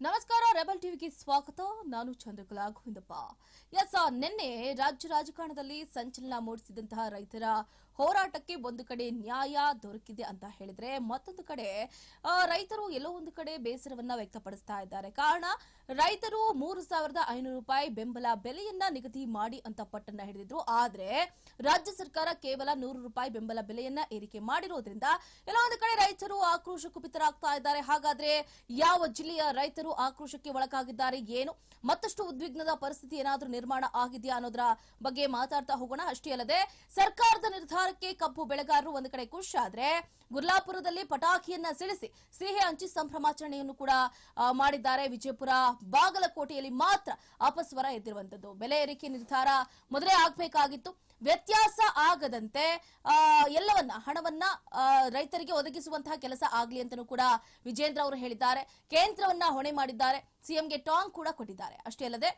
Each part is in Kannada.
నమస్కారం. ರೆಬಲ್ ಟಿವಿಗೆ ಸ್ವಾಗತ. ನಾನು ಚಂದ್ರಕಲಾ ಗೋವಿಂದಪ್ಪ. ಎಸ್ ನಿನ್ನೆ ರಾಜ್ಯ ರಾಜಕಾರಣದಲ್ಲಿ ಸಂಚಲನ ಮೂಡಿಸಿದಂತಹ ರೈತರ ಹೋರಾಟಕ್ಕೆ ಒಂದು ಕಡೆ ನ್ಯಾಯ ದೊರಕಿದೆ ಅಂತ ಹೇಳಿದ್ರೆ ಮತ್ತೊಂದು ಕಡೆ ರೈತರು ಎಲ್ಲೋ ಒಂದು ಕಡೆ ಬೇಸರವನ್ನ ವ್ಯಕ್ತಪಡಿಸ್ತಾ ಇದ್ದಾರೆ. ಕಾರಣ, ರೈತರು ಮೂರು ಸಾವಿರದ ಐನೂರು ರೂಪಾಯಿ ಬೆಂಬಲ ಬೆಲೆಯನ್ನ ನಿಗದಿ ಮಾಡಿ ಅಂತ ಪಟ್ಟನ್ನ ಹಿಡಿದಿದ್ರು. ಆದ್ರೆ, ರಾಜ್ಯ ಸರ್ಕಾರ ಕೇವಲ ನೂರು ರೂಪಾಯಿ ಬೆಂಬಲ ಬೆಲೆಯನ್ನ ಏರಿಕೆ ಮಾಡಿರೋದ್ರಿಂದ ಎಲ್ಲೋ ಒಂದು ಕಡೆ ರೈತರು ಆಕ್ರೋಶ ಕುಪಿತರಾಗ್ತಾ ಇದ್ದಾರೆ. ಹಾಗಾದ್ರೆ ಯಾವ ಜಿಲ್ಲೆಯ ರೈತರು ಆಕ್ರೋಶಕ್ಕೆ ಒಳಗಾಗಿದ್ದಾರೆ, ಏನು? ಮತ್ತಷ್ಟು ಉದ್ವಿಗ್ನದ ಪರಿಸ್ಥಿತಿ ಏನಾದರೂ ನಿರ್ಮಾಣ ಆಗಿದೆಯಾ ಅನ್ನೋದರ ಬಗ್ಗೆ ಮಾತಾಡ್ತಾ ಹೋಗೋಣ. ಅಷ್ಟೇ ಅಲ್ಲದೆ, ಸರ್ಕಾರದ ನಿರ್ಧಾರಕ್ಕೆ ಕಬ್ಬು ಬೆಳೆಗಾರರು ಒಂದು ಕಡೆ ಖುಷಿ ಆದ್ರೆ ಗುರ್ಲಾಪುರದಲ್ಲಿ ಪಟಾಕಿಯನ್ನ ಸಿಡಿಸಿ ಸಿಹಿ ಹಂಚಿ ಸಂಭ್ರಮಾಚರಣೆಯನ್ನು ಕೂಡ ಮಾಡಿದ್ದಾರೆ. ವಿಜಯಪುರ ಬಾಗಲಕೋಟೆಯಲ್ಲಿ ಮಾತ್ರ ಅಪಸ್ವರ ಎದ್ದಿರುವಂತದ್ದು ಬೆಲೆ ಏರಿಕೆ ನಿರ್ಧಾರ ಮೊದಲೇ ಆಗಬೇಕಾಗಿತ್ತು. ವ್ಯತ್ಯಾಸ ಆಗದಂತೆ ಎಲ್ಲವನ್ನ, ಹಣವನ್ನ ರೈತರಿಗೆ ಒದಗಿಸುವಂತಹ ಕೆಲಸ ಆಗಲಿ ಅಂತಲೂ ಕೂಡ ವಿಜೇಂದ್ರ ಅವರು ಹೇಳಿದ್ದಾರೆ. ಕೇಂದ್ರವನ್ನ ಹೊಣೆ ಮಾಡಿದ್ದಾರೆ. ಸಿಎಂಗೆ ಟಾಂಗ್ ಕೂಡ ಕೊಟ್ಟಿದ್ದಾರೆ. ಅಷ್ಟೇ ಅಲ್ಲದೆ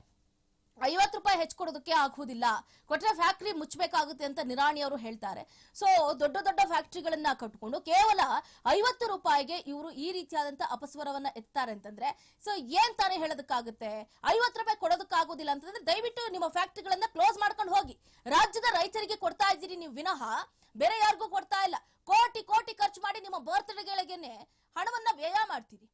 ಐವತ್ತು ರೂಪಾಯಿ ಹೆಚ್ಚು ಕೊಡೋದಕ್ಕೆ ಆಗುವುದಿಲ್ಲ. ಕೊಟ್ಟರೆ ಫ್ಯಾಕ್ಟ್ರಿ ಮುಚ್ಚಬೇಕಾಗುತ್ತೆ ಅಂತ ನಿರಾಣಿ ಅವರು ಹೇಳ್ತಾರೆ. ಸೊ ದೊಡ್ಡ ದೊಡ್ಡ ಫ್ಯಾಕ್ಟ್ರಿಗಳನ್ನ ಕಟ್ಕೊಂಡು ಕೇವಲ ಐವತ್ತು ರೂಪಾಯಿಗೆ ಇವರು ಈ ರೀತಿಯಾದಂತ ಅಪಸ್ವರವನ್ನ ಎತ್ತಾರೆ ಅಂತಂದ್ರೆ ಸೊ ಏನ್ ತಾನೇ ಹೇಳೋದಕ್ಕಾಗುತ್ತೆ? ಐವತ್ತು ರೂಪಾಯಿ ಕೊಡೋದಕ್ಕಾಗೋದಿಲ್ಲ ಅಂತಂದ್ರೆ ದಯವಿಟ್ಟು ನಿಮ್ಮ ಫ್ಯಾಕ್ಟ್ರಿಗಳನ್ನ ಕ್ಲೋಸ್ ಮಾಡ್ಕೊಂಡು ಹೋಗಿ. ರಾಜ್ಯದ ರೈತರಿಗೆ ಕೊಡ್ತಾ ಇದ್ದೀರಿ ನೀವು ವಿನಃ, ಬೇರೆ ಯಾರಿಗೂ ಕೊಡ್ತಾ ಇಲ್ಲ. ಕೋಟಿ ಕೋಟಿ ಖರ್ಚು ಮಾಡಿ ನಿಮ್ಮ ಬರ್ತ್ಡೇಗಳಿಗೆನೆ ಹಣವನ್ನ ವ್ಯಯ ಮಾಡ್ತೀರಿ.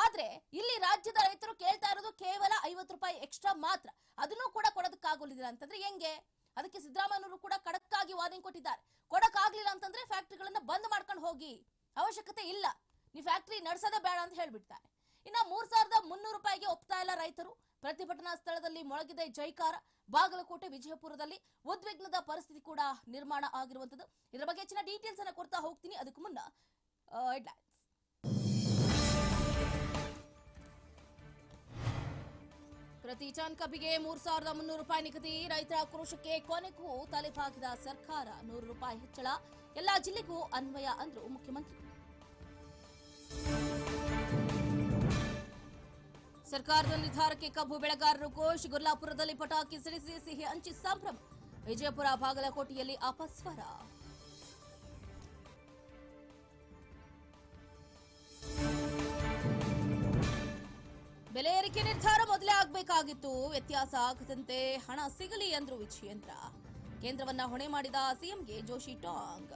ಆದ್ರೆ ಇಲ್ಲಿ ರಾಜ್ಯದ ರೈತರು ಕೇಳ್ತಾ ಇರೋದು ಕೇವಲ ಐವತ್ತು ರೂಪಾಯಿ ಎಕ್ಸ್ಟ್ರಾ ಮಾತ್ರ. ಅದನ್ನು ಕೂಡ ಕೊಡೋದಕ್ಕಾಗಲಿಲ್ಲ ಅಂತಂದ್ರೆ ಹೆಂಗೆ? ಅದಕ್ಕೆ ಸಿದ್ದರಾಮಯ್ಯನವರು ಕೂಡ ಕಡಕ್ಕಾಗಿ ವಾರ್ನಿಂಗ್ ಕೊಟ್ಟಿದ್ದಾರೆ. ಕೊಡಕ್ಕಾಗ್ಲಿಲ್ಲ ಅಂತಂದ್ರೆ ಫ್ಯಾಕ್ಟ್ರಿಗಳನ್ನ ಬಂದ್ ಮಾಡ್ಕೊಂಡು ಹೋಗಿ. ಅವಶ್ಯಕತೆ ಇಲ್ಲ. ನೀವು ಫ್ಯಾಕ್ಟರಿ ನಡೆಸೋದೇ ಬೇಡ ಅಂತ ಹೇಳ್ಬಿಡ್ತಾರೆ. ಇನ್ನ ಮೂರ್ ಸಾವಿರದ ಮುನ್ನೂರು ರೂಪಾಯಿಗೆ ಒಪ್ತಾ ಇಲ್ಲ ರೈತರು. ಪ್ರತಿಭಟನಾ ಸ್ಥಳದಲ್ಲಿ ಮೊಳಗಿದೆ ಜೈಕಾರ, ಬಾಗಲಕೋಟೆ, ವಿಜಯಪುರದಲ್ಲಿ ಉದ್ವಿಗ್ನದ ಪರಿಸ್ಥಿತಿ ಕೂಡ ನಿರ್ಮಾಣ ಆಗಿರುವಂತದ್ದು. ಇದರ ಬಗ್ಗೆ ಹೆಚ್ಚಿನ ಡೀಟೇಲ್ಸ್ ಅನ್ನ ಕೊಡ್ತಾ ಹೋಗ್ತೀನಿ. ಅದಕ್ಕೂ ಮುನ್ನ ಪ್ರತಿ ಟನ್ ಕಬ್ಬಿಗೆ ಮೂರು ಸಾವಿರದ ಮುನ್ನೂರು ರೂಪಾಯಿ ನಿಗದಿ. ರೈತರ ಆಕ್ರೋಶಕ್ಕೆ ಕೊನೆಗೂ ತಲೆಬಾಗಿದ ಸರ್ಕಾರ ನೂರು ರೂಪಾಯಿ ಹೆಚ್ಚಳ. ಎಲ್ಲಾ ಜಿಲ್ಲೆಗೂ ಅನ್ವಯ ಅಂದ್ರು ಮುಖ್ಯಮಂತ್ರಿ. ಸರ್ಕಾರದ ನಿರ್ಧಾರಕ್ಕೆ ಕಬ್ಬು ಬೆಳೆಗಾರರು ಘೋಷ್, ಗುರ್ಲಾಪುರದಲ್ಲಿ ಪಟಾಕಿ ಸಿಡಿಸಿ ಸಿಹಿ ಹಂಚಿ ಸಂಭ್ರಮ. ವಿಜಯಪುರ ಬಾಗಲಕೋಟೆಯಲ್ಲಿ ಅಪಸ್ವರ. ಬೆಲೆ ಏರಿಕೆ ನಿರ್ಧಾರ ಮೊದಲೇ ಆಗಬೇಕಾಗಿತ್ತು. ವ್ಯತ್ಯಾಸ ಆಗದಂತೆ ಹಣ ಸಿಗಲಿ ಎಂದರು ವಿಜಯೇಂದ್ರ. ಕೇಂದ್ರವನ್ನ ಹೊಣೆ ಮಾಡಿದ ಸಿಎಂಗೆ ಜೋಶಿ ಟಾಂಗ್.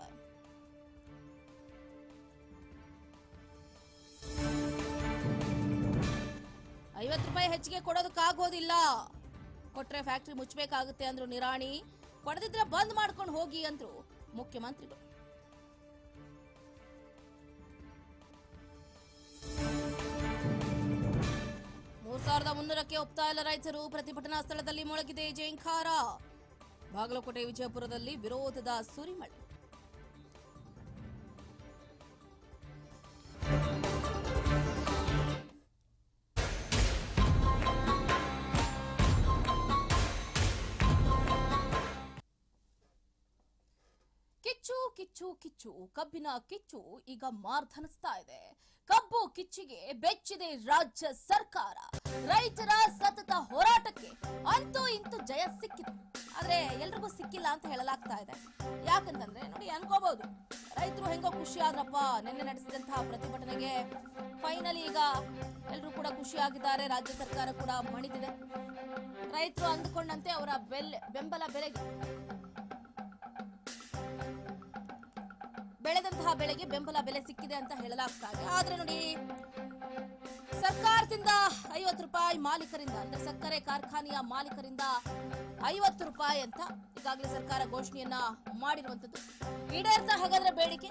ಐವತ್ತು ರೂಪಾಯಿ ಹೆಚ್ಚಿಗೆ ಕೊಡೋದಕ್ಕಾಗೋದಿಲ್ಲ ಕೊಟ್ರೆ ಫ್ಯಾಕ್ಟರಿ ಮುಚ್ಚಬೇಕಾಗುತ್ತೆ ಅಂದ್ರು ನಿರಾಣಿ. ಕೊಡದಿದ್ರೆ ಬಂದ್ ಮಾಡ್ಕೊಂಡು ಹೋಗಿ ಅಂದ್ರು ಮುಖ್ಯಮಂತ್ರಿಗಳು. ಸಾವಿರದ ಮುನ್ನೂರಕ್ಕೆ ಒಪ್ತಾ ಇಲ್ಲ ರೈತರು. ಪ್ರತಿಭಟನಾ ಸ್ಥಳದಲ್ಲಿ ಮೊಳಗಿದೆ ಜೈಂಖಾರ. ಬಾಗಲಕೋಟೆ ವಿಜಯಪುರದಲ್ಲಿ ವಿರೋಧದ ಸುರಿಮಳೆ. ಕಿಚ್ಚು ಕಿಚ್ಚು ಕಿಚ್ಚು, ಕಬ್ಬಿನ ಕಿಚ್ಚು ಈಗ ಮಾರ್ಧನಿಸ್ತಾ ಇದೆ. ಕಬ್ಬು ಕಿಚ್ಚಿಗೆ ಬೆಚ್ಚಿದೆ ರಾಜ್ಯ ಸರ್ಕಾರ. ರೈತರ ಸತತ ಹೋರಾಟಕ್ಕೆ ಅಂತೂ ಇಂತೂ ಜಯ ಸಿಕ್ಕಿದೆ. ಆದ್ರೆ ಎಲ್ರಿಗೂ ಸಿಕ್ಕಿಲ್ಲ ಅಂತ ಹೇಳಲಾಗ್ತಾ ಇದೆ. ಯಾಕಂತಂದ್ರೆ ನೋಡಿ ಅನ್ಕೋಬಹುದು ರೈತರು ಹೆಂಗೋ ಖುಷಿ ಆದ್ರಪ್ಪ ನಿನ್ನೆ ನಡೆಸಿದಂತಹ ಪ್ರತಿಭಟನೆಗೆ. ಫೈನಲಿ ಈಗ ಎಲ್ಲರೂ ಕೂಡ ಖುಷಿಯಾಗಿದ್ದಾರೆ ರಾಜ್ಯ ಸರ್ಕಾರ ಕೂಡ ಮಣಿದಿದೆ. ರೈತರು ಅಂದುಕೊಂಡಂತೆ ಅವರ ಬೆಲೆ, ಬೆಂಬಲ ಬೆಲೆಗೆ. ಬೆಳೆದಂತಹ ಬೆಳೆಗೆ ಬೆಂಬಲ ಬೆಲೆ ಸಿಕ್ಕಿದೆ ಅಂತ ಹೇಳಲಾಗ್ತಾ ಇದೆ ಆದ್ರೆ ನೋಡಿ, ಸರ್ಕಾರದಿಂದ ಐವತ್ತು ರೂಪಾಯಿ ಮಾಲೀಕರಿಂದ ಅಂದ್ರೆ ಸಕ್ಕರೆ ಕಾರ್ಖಾನೆಯ ಮಾಲೀಕರಿಂದ ಐವತ್ತು ರೂಪಾಯಿ ಅಂತ ಈಗಾಗಲೇ ಸರ್ಕಾರ ಘೋಷಣೆಯನ್ನ ಮಾಡಿರುವಂತದ್ದು ಈಡೇರ್ತಾ ಹಾಗಾದ್ರೆ ಬೇಡಿಕೆ.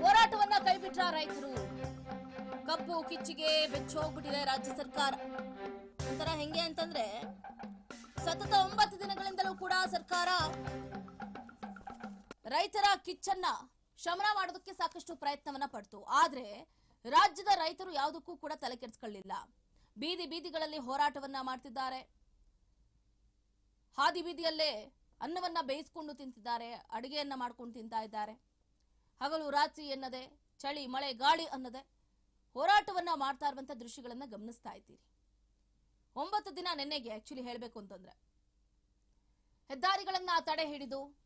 ಹೋರಾಟವನ್ನ ಕೈಬಿಟ್ರ ರೈತರು. ಕಬ್ಬು ಕಿಚ್ಚಿಗೆ ಬೆಚ್ಚೋಗ್ಬಿಟ್ಟಿದೆ ರಾಜ್ಯ ಸರ್ಕಾರ. ಒಂಥರ ಹೆಂಗೆ ಅಂತಂದ್ರೆ, ಸತತ ಒಂಬತ್ತು ದಿನಗಳಿಂದಲೂ ಕೂಡ ಸರ್ಕಾರ ರೈತರ ಕಿಚ್ಚನ್ನ ಶಮನ ಮಾಡೋದಕ್ಕೆ ಸಾಕಷ್ಟು ಪ್ರಯತ್ನವನ್ನ ಪಡ್ತು. ಆದ್ರೆ ರಾಜ್ಯದ ರೈತರು ಯಾವುದಕ್ಕೂ ಕೂಡ ತಲೆ ಕೆಡಿಸ್ಕೊಳ್ಳಿಲ್ಲ. ಬೀದಿ ಬೀದಿಗಳಲ್ಲಿ ಹೋರಾಟವನ್ನ ಮಾಡ್ತಿದ್ದಾರೆ. ಹಾದಿ ಬೀದಿಯಲ್ಲೇ ಅನ್ನವನ್ನ ಬೇಯಿಸ್ಕೊಂಡು ತಿಂತಿದ್ದಾರೆ, ಅಡಿಗೆಯನ್ನ ಮಾಡ್ಕೊಂಡು ತಿಂತಾ ಇದ್ದಾರೆ. ಹಗಲು ರಾತ್ರಿ ಎನ್ನದೆ ಚಳಿ, ಮಳೆ, ಗಾಳಿ ಅನ್ನದೆ, ಹೋರಾಟವನ್ನ ಮಾಡ್ತಾ ಇರುವಂತ ದೃಶ್ಯಗಳನ್ನ ಗಮನಿಸ್ತಾ ಇದ್ದೀರಿ. ಒಂಬತ್ತು ದಿನ ನೆನ್ನೆಗೆ ಆಕ್ಚುಲಿ ಹೇಳಬೇಕು ಅಂತಂದ್ರೆ. ಹೆದ್ದಾರಿಗಳನ್ನ ತಡೆ ಹಿಡಿದು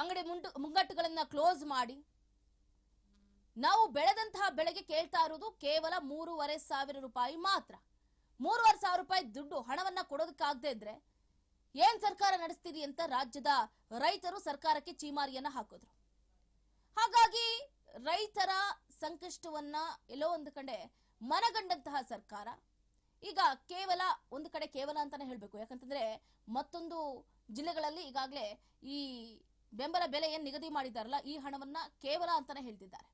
ಅಂಗಡಿ ಮುಂಡು ಮುಂಗಟ್ಟುಗಳನ್ನ ಕ್ಲೋಸ್ ಮಾಡಿ. ನಾವು ಬೆಳೆದಂತಹ ಬೆಳೆಗೆ ಕೇಳ್ತಾ ಇರೋದು ಕೇವಲ ಮೂರುವರೆ ಸಾವಿರ ರೂಪಾಯಿ ಮಾತ್ರ. ಮೂರುವರೆ ಸಾವಿರ ರೂಪಾಯಿ ದುಡ್ಡು ಹಣವನ್ನ ಕೊಡೋದಕ್ಕಾಗದೇ ಇದ್ರೆ ಏನ್ ಸರ್ಕಾರ ನಡೆಸ್ತೀರಿ ಅಂತ ರಾಜ್ಯದ ರೈತರು ಸರ್ಕಾರಕ್ಕೆ ಚೀಮಾರಿಯನ್ನ ಹಾಕಿದ್ರು. ಹಾಗಾಗಿ ರೈತರ ಸಂಕಷ್ಟವನ್ನ ಎಲ್ಲೋ ಒಂದು ಕಡೆ ಮನಗಂಡಂತಹ ಸರ್ಕಾರ. ಈಗ ಕೇವಲ ಒಂದು ಕಡೆ ಕೇವಲ ಅಂತಾನೆ ಹೇಳ್ಬೇಕು. ಯಾಕಂತಂದ್ರೆ ಮತ್ತೊಂದು ಜಿಲ್ಲೆಗಳಲ್ಲಿ ಈಗಾಗಲೇ ಈ ಬೆಂಬಲ ಬೆಲೆ ಏನ್ ನಿಗದಿ ಮಾಡಿದಾರಲ್ಲ ಈ ಹಣವನ್ನ ಕೇವಲ ಅಂತಾನೆ ಹೇಳ್ತಿದ್ದಾರೆ.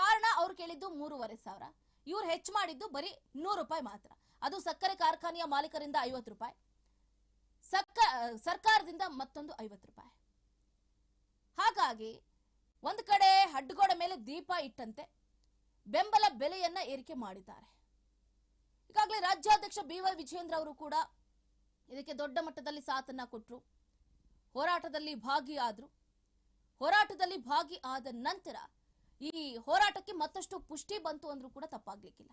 ಕಾರಣ ಅವ್ರು ಕೇಳಿದ್ದು ಮೂರುವರೆ ಸಾವಿರ. ಇವ್ರು ಹೆಚ್ಚು ಮಾಡಿದ್ದು ಬರೀ ನೂರು ರೂಪಾಯಿ ಮಾತ್ರ. ಅದು ಸಕ್ಕರೆ ಕಾರ್ಖಾನೆಯ ಮಾಲೀಕರಿಂದ ಐವತ್ತು ರೂಪಾಯಿ. ಸಕ್ಕ, ಸರ್ಕಾರದಿಂದ ಮತ್ತೊಂದು ಐವತ್ತು ರೂಪಾಯಿ. ಹಾಗಾಗಿ ಒಂದು ಕಡೆ ಹಡ್ಗೋಡ ಮೇಲೆ ದೀಪ ಇಟ್ಟಂತೆ ಬೆಂಬಲ ಬೆಲೆಯನ್ನ ಏರಿಕೆ ಮಾಡಿದ್ದಾರೆ. ಈಗಾಗಲೇ ರಾಜ್ಯಾಧ್ಯಕ್ಷ ಬಿ ವೈ ವಿಜೇಂದ್ರ ಅವರು ಕೂಡ ಇದಕ್ಕೆ ದೊಡ್ಡ ಮಟ್ಟದಲ್ಲಿ ಸಾಥನ್ನ ಕೊಟ್ಟರು ಹೋರಾಟದಲ್ಲಿ ಭಾಗಿಯಾದರು. ಹೋರಾಟದಲ್ಲಿ ಭಾಗಿ ಆದ ನಂತರ ಈ ಹೋರಾಟಕ್ಕೆ ಮತ್ತಷ್ಟು ಪುಷ್ಟಿ ಬಂತು ಅಂದ್ರೂ ಕೂಡ ತಪ್ಪಾಗ್ಲಿಕ್ಕಿಲ್ಲ.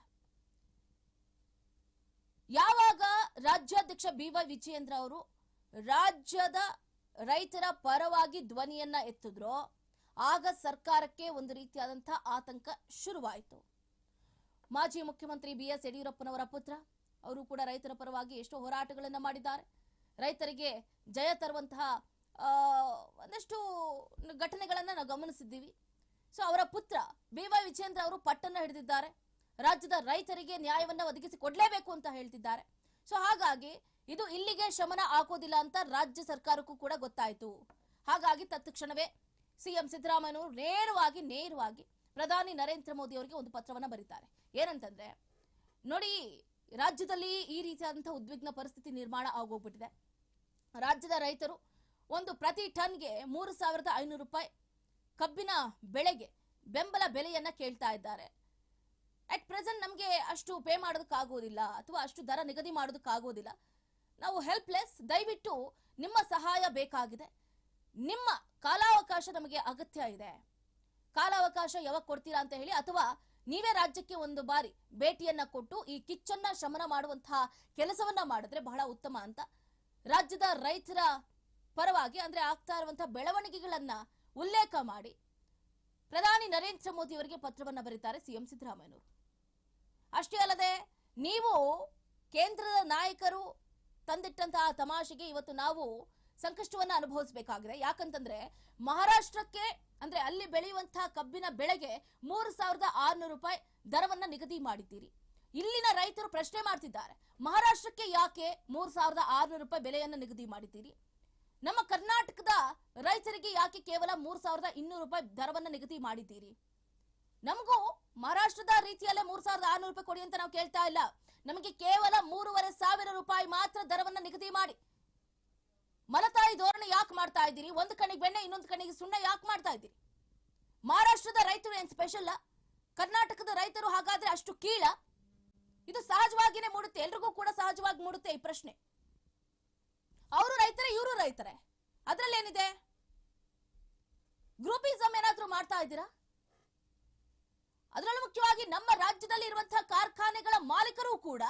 ಯಾವಾಗ ರಾಜ್ಯಾಧ್ಯಕ್ಷ ಬಿ ವೈ ವಿಜಯೇಂದ್ರ ಅವರು ರಾಜ್ಯದ ರೈತರ ಪರವಾಗಿ ಧ್ವನಿಯನ್ನ ಎತ್ತಿದ್ರೋ, ಆಗ ಸರ್ಕಾರಕ್ಕೆ ಒಂದು ರೀತಿಯಾದಂತಹ ಆತಂಕ ಶುರುವಾಯಿತು. ಮಾಜಿ ಮುಖ್ಯಮಂತ್ರಿ ಬಿ ಎಸ್ ಯಡಿಯೂರಪ್ಪನವರ ಪುತ್ರ, ಅವರು ಕೂಡ ರೈತರ ಪರವಾಗಿ ಎಷ್ಟೋ ಹೋರಾಟಗಳನ್ನ ಮಾಡಿದ್ದಾರೆ. ರೈತರಿಗೆ ಜಯ ತರುವಂತಹ ಒಂದಷ್ಟು ಘಟನೆಗಳನ್ನ ನಾವು ಗಮನಿಸಿದ್ದೀವಿ. ಸೊ ಅವರ ಪುತ್ರ ಬಿ ವೈ ವಿಜೇಂದ್ರ ಅವರು ಪಟ್ಟನ್ನ ಹಿಡಿದಿದ್ದಾರೆ. ರಾಜ್ಯದ ರೈತರಿಗೆ ನ್ಯಾಯವನ್ನ ಒದಗಿಸಿ ಕೊಡ್ಲೇಬೇಕು ಅಂತ ಹೇಳ್ತಿದ್ದಾರೆ. ಸೊ ಹಾಗಾಗಿ ಇದು ಇಲ್ಲಿಗೆ ಶಮನ ಹಾಕೋದಿಲ್ಲ ಅಂತ ರಾಜ್ಯ ಸರ್ಕಾರಕ್ಕೂ ಕೂಡ ಗೊತ್ತಾಯಿತು. ಹಾಗಾಗಿ ತತ್ಕ್ಷಣವೇ ಸಿಎಂ ಸಿದ್ದರಾಮಯ್ಯನವರು ನೇರವಾಗಿ ನೇರವಾಗಿ ಪ್ರಧಾನಿ ನರೇಂದ್ರ ಮೋದಿ ಅವರಿಗೆ ಒಂದು ಪತ್ರವನ್ನ ಬರೀತಾರೆ. ಏನಂತಂದ್ರೆ, ನೋಡಿ, ರಾಜ್ಯದಲ್ಲಿ ಈ ರೀತಿಯಾದಂತಹ ಉದ್ವಿಗ್ನ ಪರಿಸ್ಥಿತಿ ನಿರ್ಮಾಣ ಆಗೋಗ್ಬಿಟ್ಟಿದೆ. ರಾಜ್ಯದ ರೈತರು ಒಂದು ಪ್ರತಿ ಟನ್ಗೆ ಮೂರು ಸಾವಿರದ ಐನೂರು ರೂಪಾಯಿ ಕಬ್ಬಿನ ಬೆಳೆಗೆ ಬೆಂಬಲ ಬೆಲೆಯನ್ನ ಕೇಳ್ತಾ ಇದ್ದಾರೆ. ಅಟ್ ಪ್ರೆಸೆಂಟ್ ನಮಗೆ ಅಷ್ಟು ಪೇ ಮಾಡೋದಕ್ಕಾಗೋದಿಲ್ಲ ಅಥವಾ ಅಷ್ಟು ದರ ನಿಗದಿ ಮಾಡೋದಕ್ಕಾಗೋದಿಲ್ಲ ನಾವು ಹೆಲ್ಪ್ಲೆಸ್ ದಯವಿಟ್ಟು ನಿಮ್ಮ ಸಹಾಯ ಬೇಕಾಗಿದೆ. ನಿಮ್ಮ ಕಾಲಾವಕಾಶ ನಮಗೆ ಅಗತ್ಯ ಇದೆ. ಕಾಲಾವಕಾಶ ಯಾವಾಗ ಕೊಡ್ತೀರಾ ಅಂತ ಹೇಳಿ ಅಥವಾ ನೀವೇ ರಾಜ್ಯಕ್ಕೆ ಒಂದು ಬಾರಿ ಭೇಟಿಯನ್ನ ಕೊಟ್ಟು ಈ ಕಿಚ್ಚನ್ನ ಶಮನ ಮಾಡುವಂತಹ ಕೆಲಸವನ್ನ ಮಾಡಿದ್ರೆ ಬಹಳ ಉತ್ತಮ ಅಂತ. ರಾಜ್ಯದ ರೈತರ ಪರವಾಗಿ ಅಂದ್ರೆ ಆಗ್ತಾ ಇರುವಂತಹ ಬೆಳವಣಿಗೆಗಳನ್ನ ಉಲ್ಲೇಖ ಮಾಡಿ. ಪ್ರಧಾನಿ ನರೇಂದ್ರ ಮೋದಿ ಅವರಿಗೆ ಪತ್ರವನ್ನ ಬರೀತಾರೆ ಸಿಎಂ ಸಿದ್ದರಾಮಯ್ಯನವರು. ಅಷ್ಟೇ ಅಲ್ಲದೆ, ನೀವು ಕೇಂದ್ರದ ನಾಯಕರು ತಂದಿಟ್ಟಂತಹ ತಮಾಷೆಗೆ ಇವತ್ತು ನಾವು ಸಂಕಷ್ಟವನ್ನ ಅನುಭವಿಸಬೇಕಾಗಿದೆ. ಯಾಕಂತಂದ್ರೆ, ಮಹಾರಾಷ್ಟ್ರಕ್ಕೆ ಅಂದ್ರೆ ಅಲ್ಲಿ ಬೆಳೆಯುವಂತಹ ಕಬ್ಬಿನ ಬೆಳೆಗೆ ಮೂರು ಸಾವಿರದ ಆರ್ನೂರು ರೂಪಾಯಿ ದರವನ್ನ ನಿಗದಿ ಮಾಡಿದ್ದೀರಿ. ಇಲ್ಲಿನ ರೈತರು ಪ್ರಶ್ನೆ ಮಾಡ್ತಿದ್ದಾರೆ, ಮಹಾರಾಷ್ಟ್ರಕ್ಕೆ ಯಾಕೆ ಮೂರು ಸಾವಿರದ ಆರ್ನೂರು ರೂಪಾಯಿ ಬೆಲೆಯನ್ನು ನಿಗದಿ ಮಾಡಿದ್ದೀರಿ? ನಮ್ಮ ಕರ್ನಾಟಕದ ರೈತರಿಗೆ ಯಾಕೆ ಕೇವಲ ಮೂರು ಸಾವಿರದ ಇನ್ನೂರು ರೂಪಾಯಿ ದರವನ್ನ ನಿಗದಿ ಮಾಡಿದ್ದೀರಿ? ನಮಗೂ ಮಹಾರಾಷ್ಟ್ರದ ರೀತಿಯಲ್ಲೇ ಮೂರ್ ಸಾವಿರದ ಆರ್ನೂರು ರೂಪಾಯಿ ಕೊಡಿ ಅಂತ ನಾವು ಕೇಳ್ತಾ ಇಲ್ಲ. ನಮಗೆ ಕೇವಲ ಮೂರುವರೆ ಸಾವಿರ ರೂಪಾಯಿ ಮಾತ್ರ ದರವನ್ನ ನಿಗದಿ ಮಾಡಿ. ಮಲತಾಯಿ ಧೋರಣೆ ಯಾಕೆ ಮಾಡ್ತಾ ಇದ್ದೀರಿ? ಒಂದು ಕಣಿಗೆ ಬೆಣ್ಣೆ, ಇನ್ನೊಂದು ಕಣಿಗೆ ಸುಣ್ಣ ಯಾಕೆ ಮಾಡ್ತಾ ಇದ್ದೀರಿ? ಮಹಾರಾಷ್ಟ್ರದ ರೈತರು ಏನ್ ಸ್ಪೆಷಲ್ ಕರ್ನಾಟಕದ ರೈತರು ಹಾಗಾದ್ರೆ ಅಷ್ಟು ಕೀಳ? ಇದು ಸಹಜವಾಗಿನೇ ಮೂಡುತ್ತೆ. ಎಲ್ರಿಗೂ ಕೂಡ ಸಹಜವಾಗಿ ಮೂಡುತ್ತೆ ಈ ಪ್ರಶ್ನೆ. ಅವರು ರೈತರೇ, ಇವರು ರೈತರೇ. ಏನಿದೆ? ಗ್ರೂಪಿಸಮ್ ಏನಾದರೂ ಮಾಡ್ತಾ ಇದ್ದೀರಾ? ಅದರಲ್ಲೂ ಮುಖ್ಯವಾಗಿ ನಮ್ಮ ರಾಜ್ಯದಲ್ಲಿ ಇರುವಂತಹ ಕಾರ್ಖಾನೆಗಳ ಮಾಲೀಕರು ಕೂಡ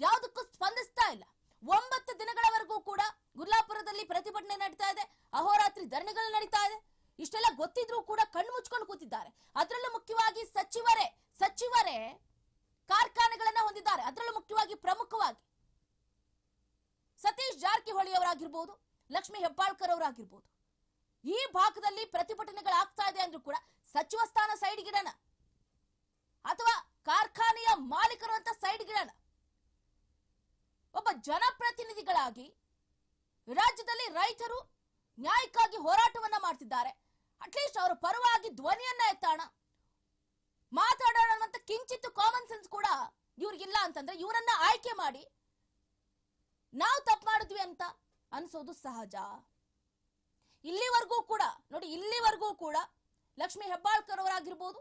ಯಾವುದಕ್ಕೂ ಸ್ಪಂದಿಸ್ತಾ ಇಲ್ಲ. ಒಂಬತ್ತು ದಿನಗಳವರೆಗೂ ಕೂಡ ಗುರ್ಲಾಪುರದಲ್ಲಿ ಪ್ರತಿಭಟನೆ ನಡೀತಾ ಇದೆ. ಅಹೋರಾತ್ರಿ ಧರಣಿಗಳು ನಡೀತಾ ಇದೆ. ಇಷ್ಟೆಲ್ಲ ಗೊತ್ತಿದ್ರೂ ಕೂಡ ಕಣ್ಣು ಮುಚ್ಕೊಂಡು ಕೂತಿದ್ದಾರೆ. ಅದರಲ್ಲೂ ಮುಖ್ಯವಾಗಿ ಸಚಿವರೇ ಸಚಿವರೇ ಕಾರ್ಖಾನೆಗಳನ್ನ ಹೊಂದಿದ್ದಾರೆ. ಅದರಲ್ಲೂ ಮುಖ್ಯವಾಗಿ ಪ್ರಮುಖವಾಗಿ ಅವರಾಗಿರ್ಬೋದು ಲಕ್ಷ್ಮಿ ಹೆಬ್ಬಾಳ್ಕರ್ ಅವರಾಗಿರ್ಬೋದು ಈ ಭಾಗದಲ್ಲಿ ಪ್ರತಿಭಟನೆಗಳಾಗ್ತಾ ಇದೆ ಅಂದ್ರೂ ಕೂಡ ಸಚಿವ ಸ್ಥಾನ ಸೈಡ್ ಗಿಡನ ಅಥವಾ ಕಾರ್ಖಾನೆಯ ಮಾಲೀಕರು ಅಂತ ಸೈಡ್ ಗಿಡನ ಒಬ್ಬ ಜನಪ್ರತಿನಿಧಿಗಳಾಗಿ ರಾಜ್ಯದಲ್ಲಿ ರೈತರು ನ್ಯಾಯಕ್ಕಾಗಿ ಹೋರಾಟವನ್ನ ಮಾಡ್ತಿದ್ದಾರೆ. ಅಟ್ಲೀಸ್ಟ್ ಅವರ ಪರವಾಗಿ ಧ್ವನಿಯನ್ನ ಎತ್ತಾಣ. ಮಾತಾಡೋಣ ಅಂತ ಕಿಂಚಿತ್ತು ಕಾಮನ್ ಸೆನ್ಸ್ ಕೂಡ ಇವ್ರಿಗಿಲ್ಲ ಅಂತಂದ್ರೆ ಇವರನ್ನ ಆಯ್ಕೆ ಮಾಡಿ ನಾವು ತಪ್ಪು ಮಾಡಿದ್ವಿ ಅಂತ ಅನ್ಸೋದು ಸಹಜ. ಇಲ್ಲಿವರೆಗೂ ಕೂಡ, ನೋಡಿ ಇಲ್ಲಿವರೆಗೂ ಕೂಡ ಲಕ್ಷ್ಮಿ ಹೆಬ್ಬಾಳ್ಕರ್ ಅವರಾಗಿರ್ಬೋದು,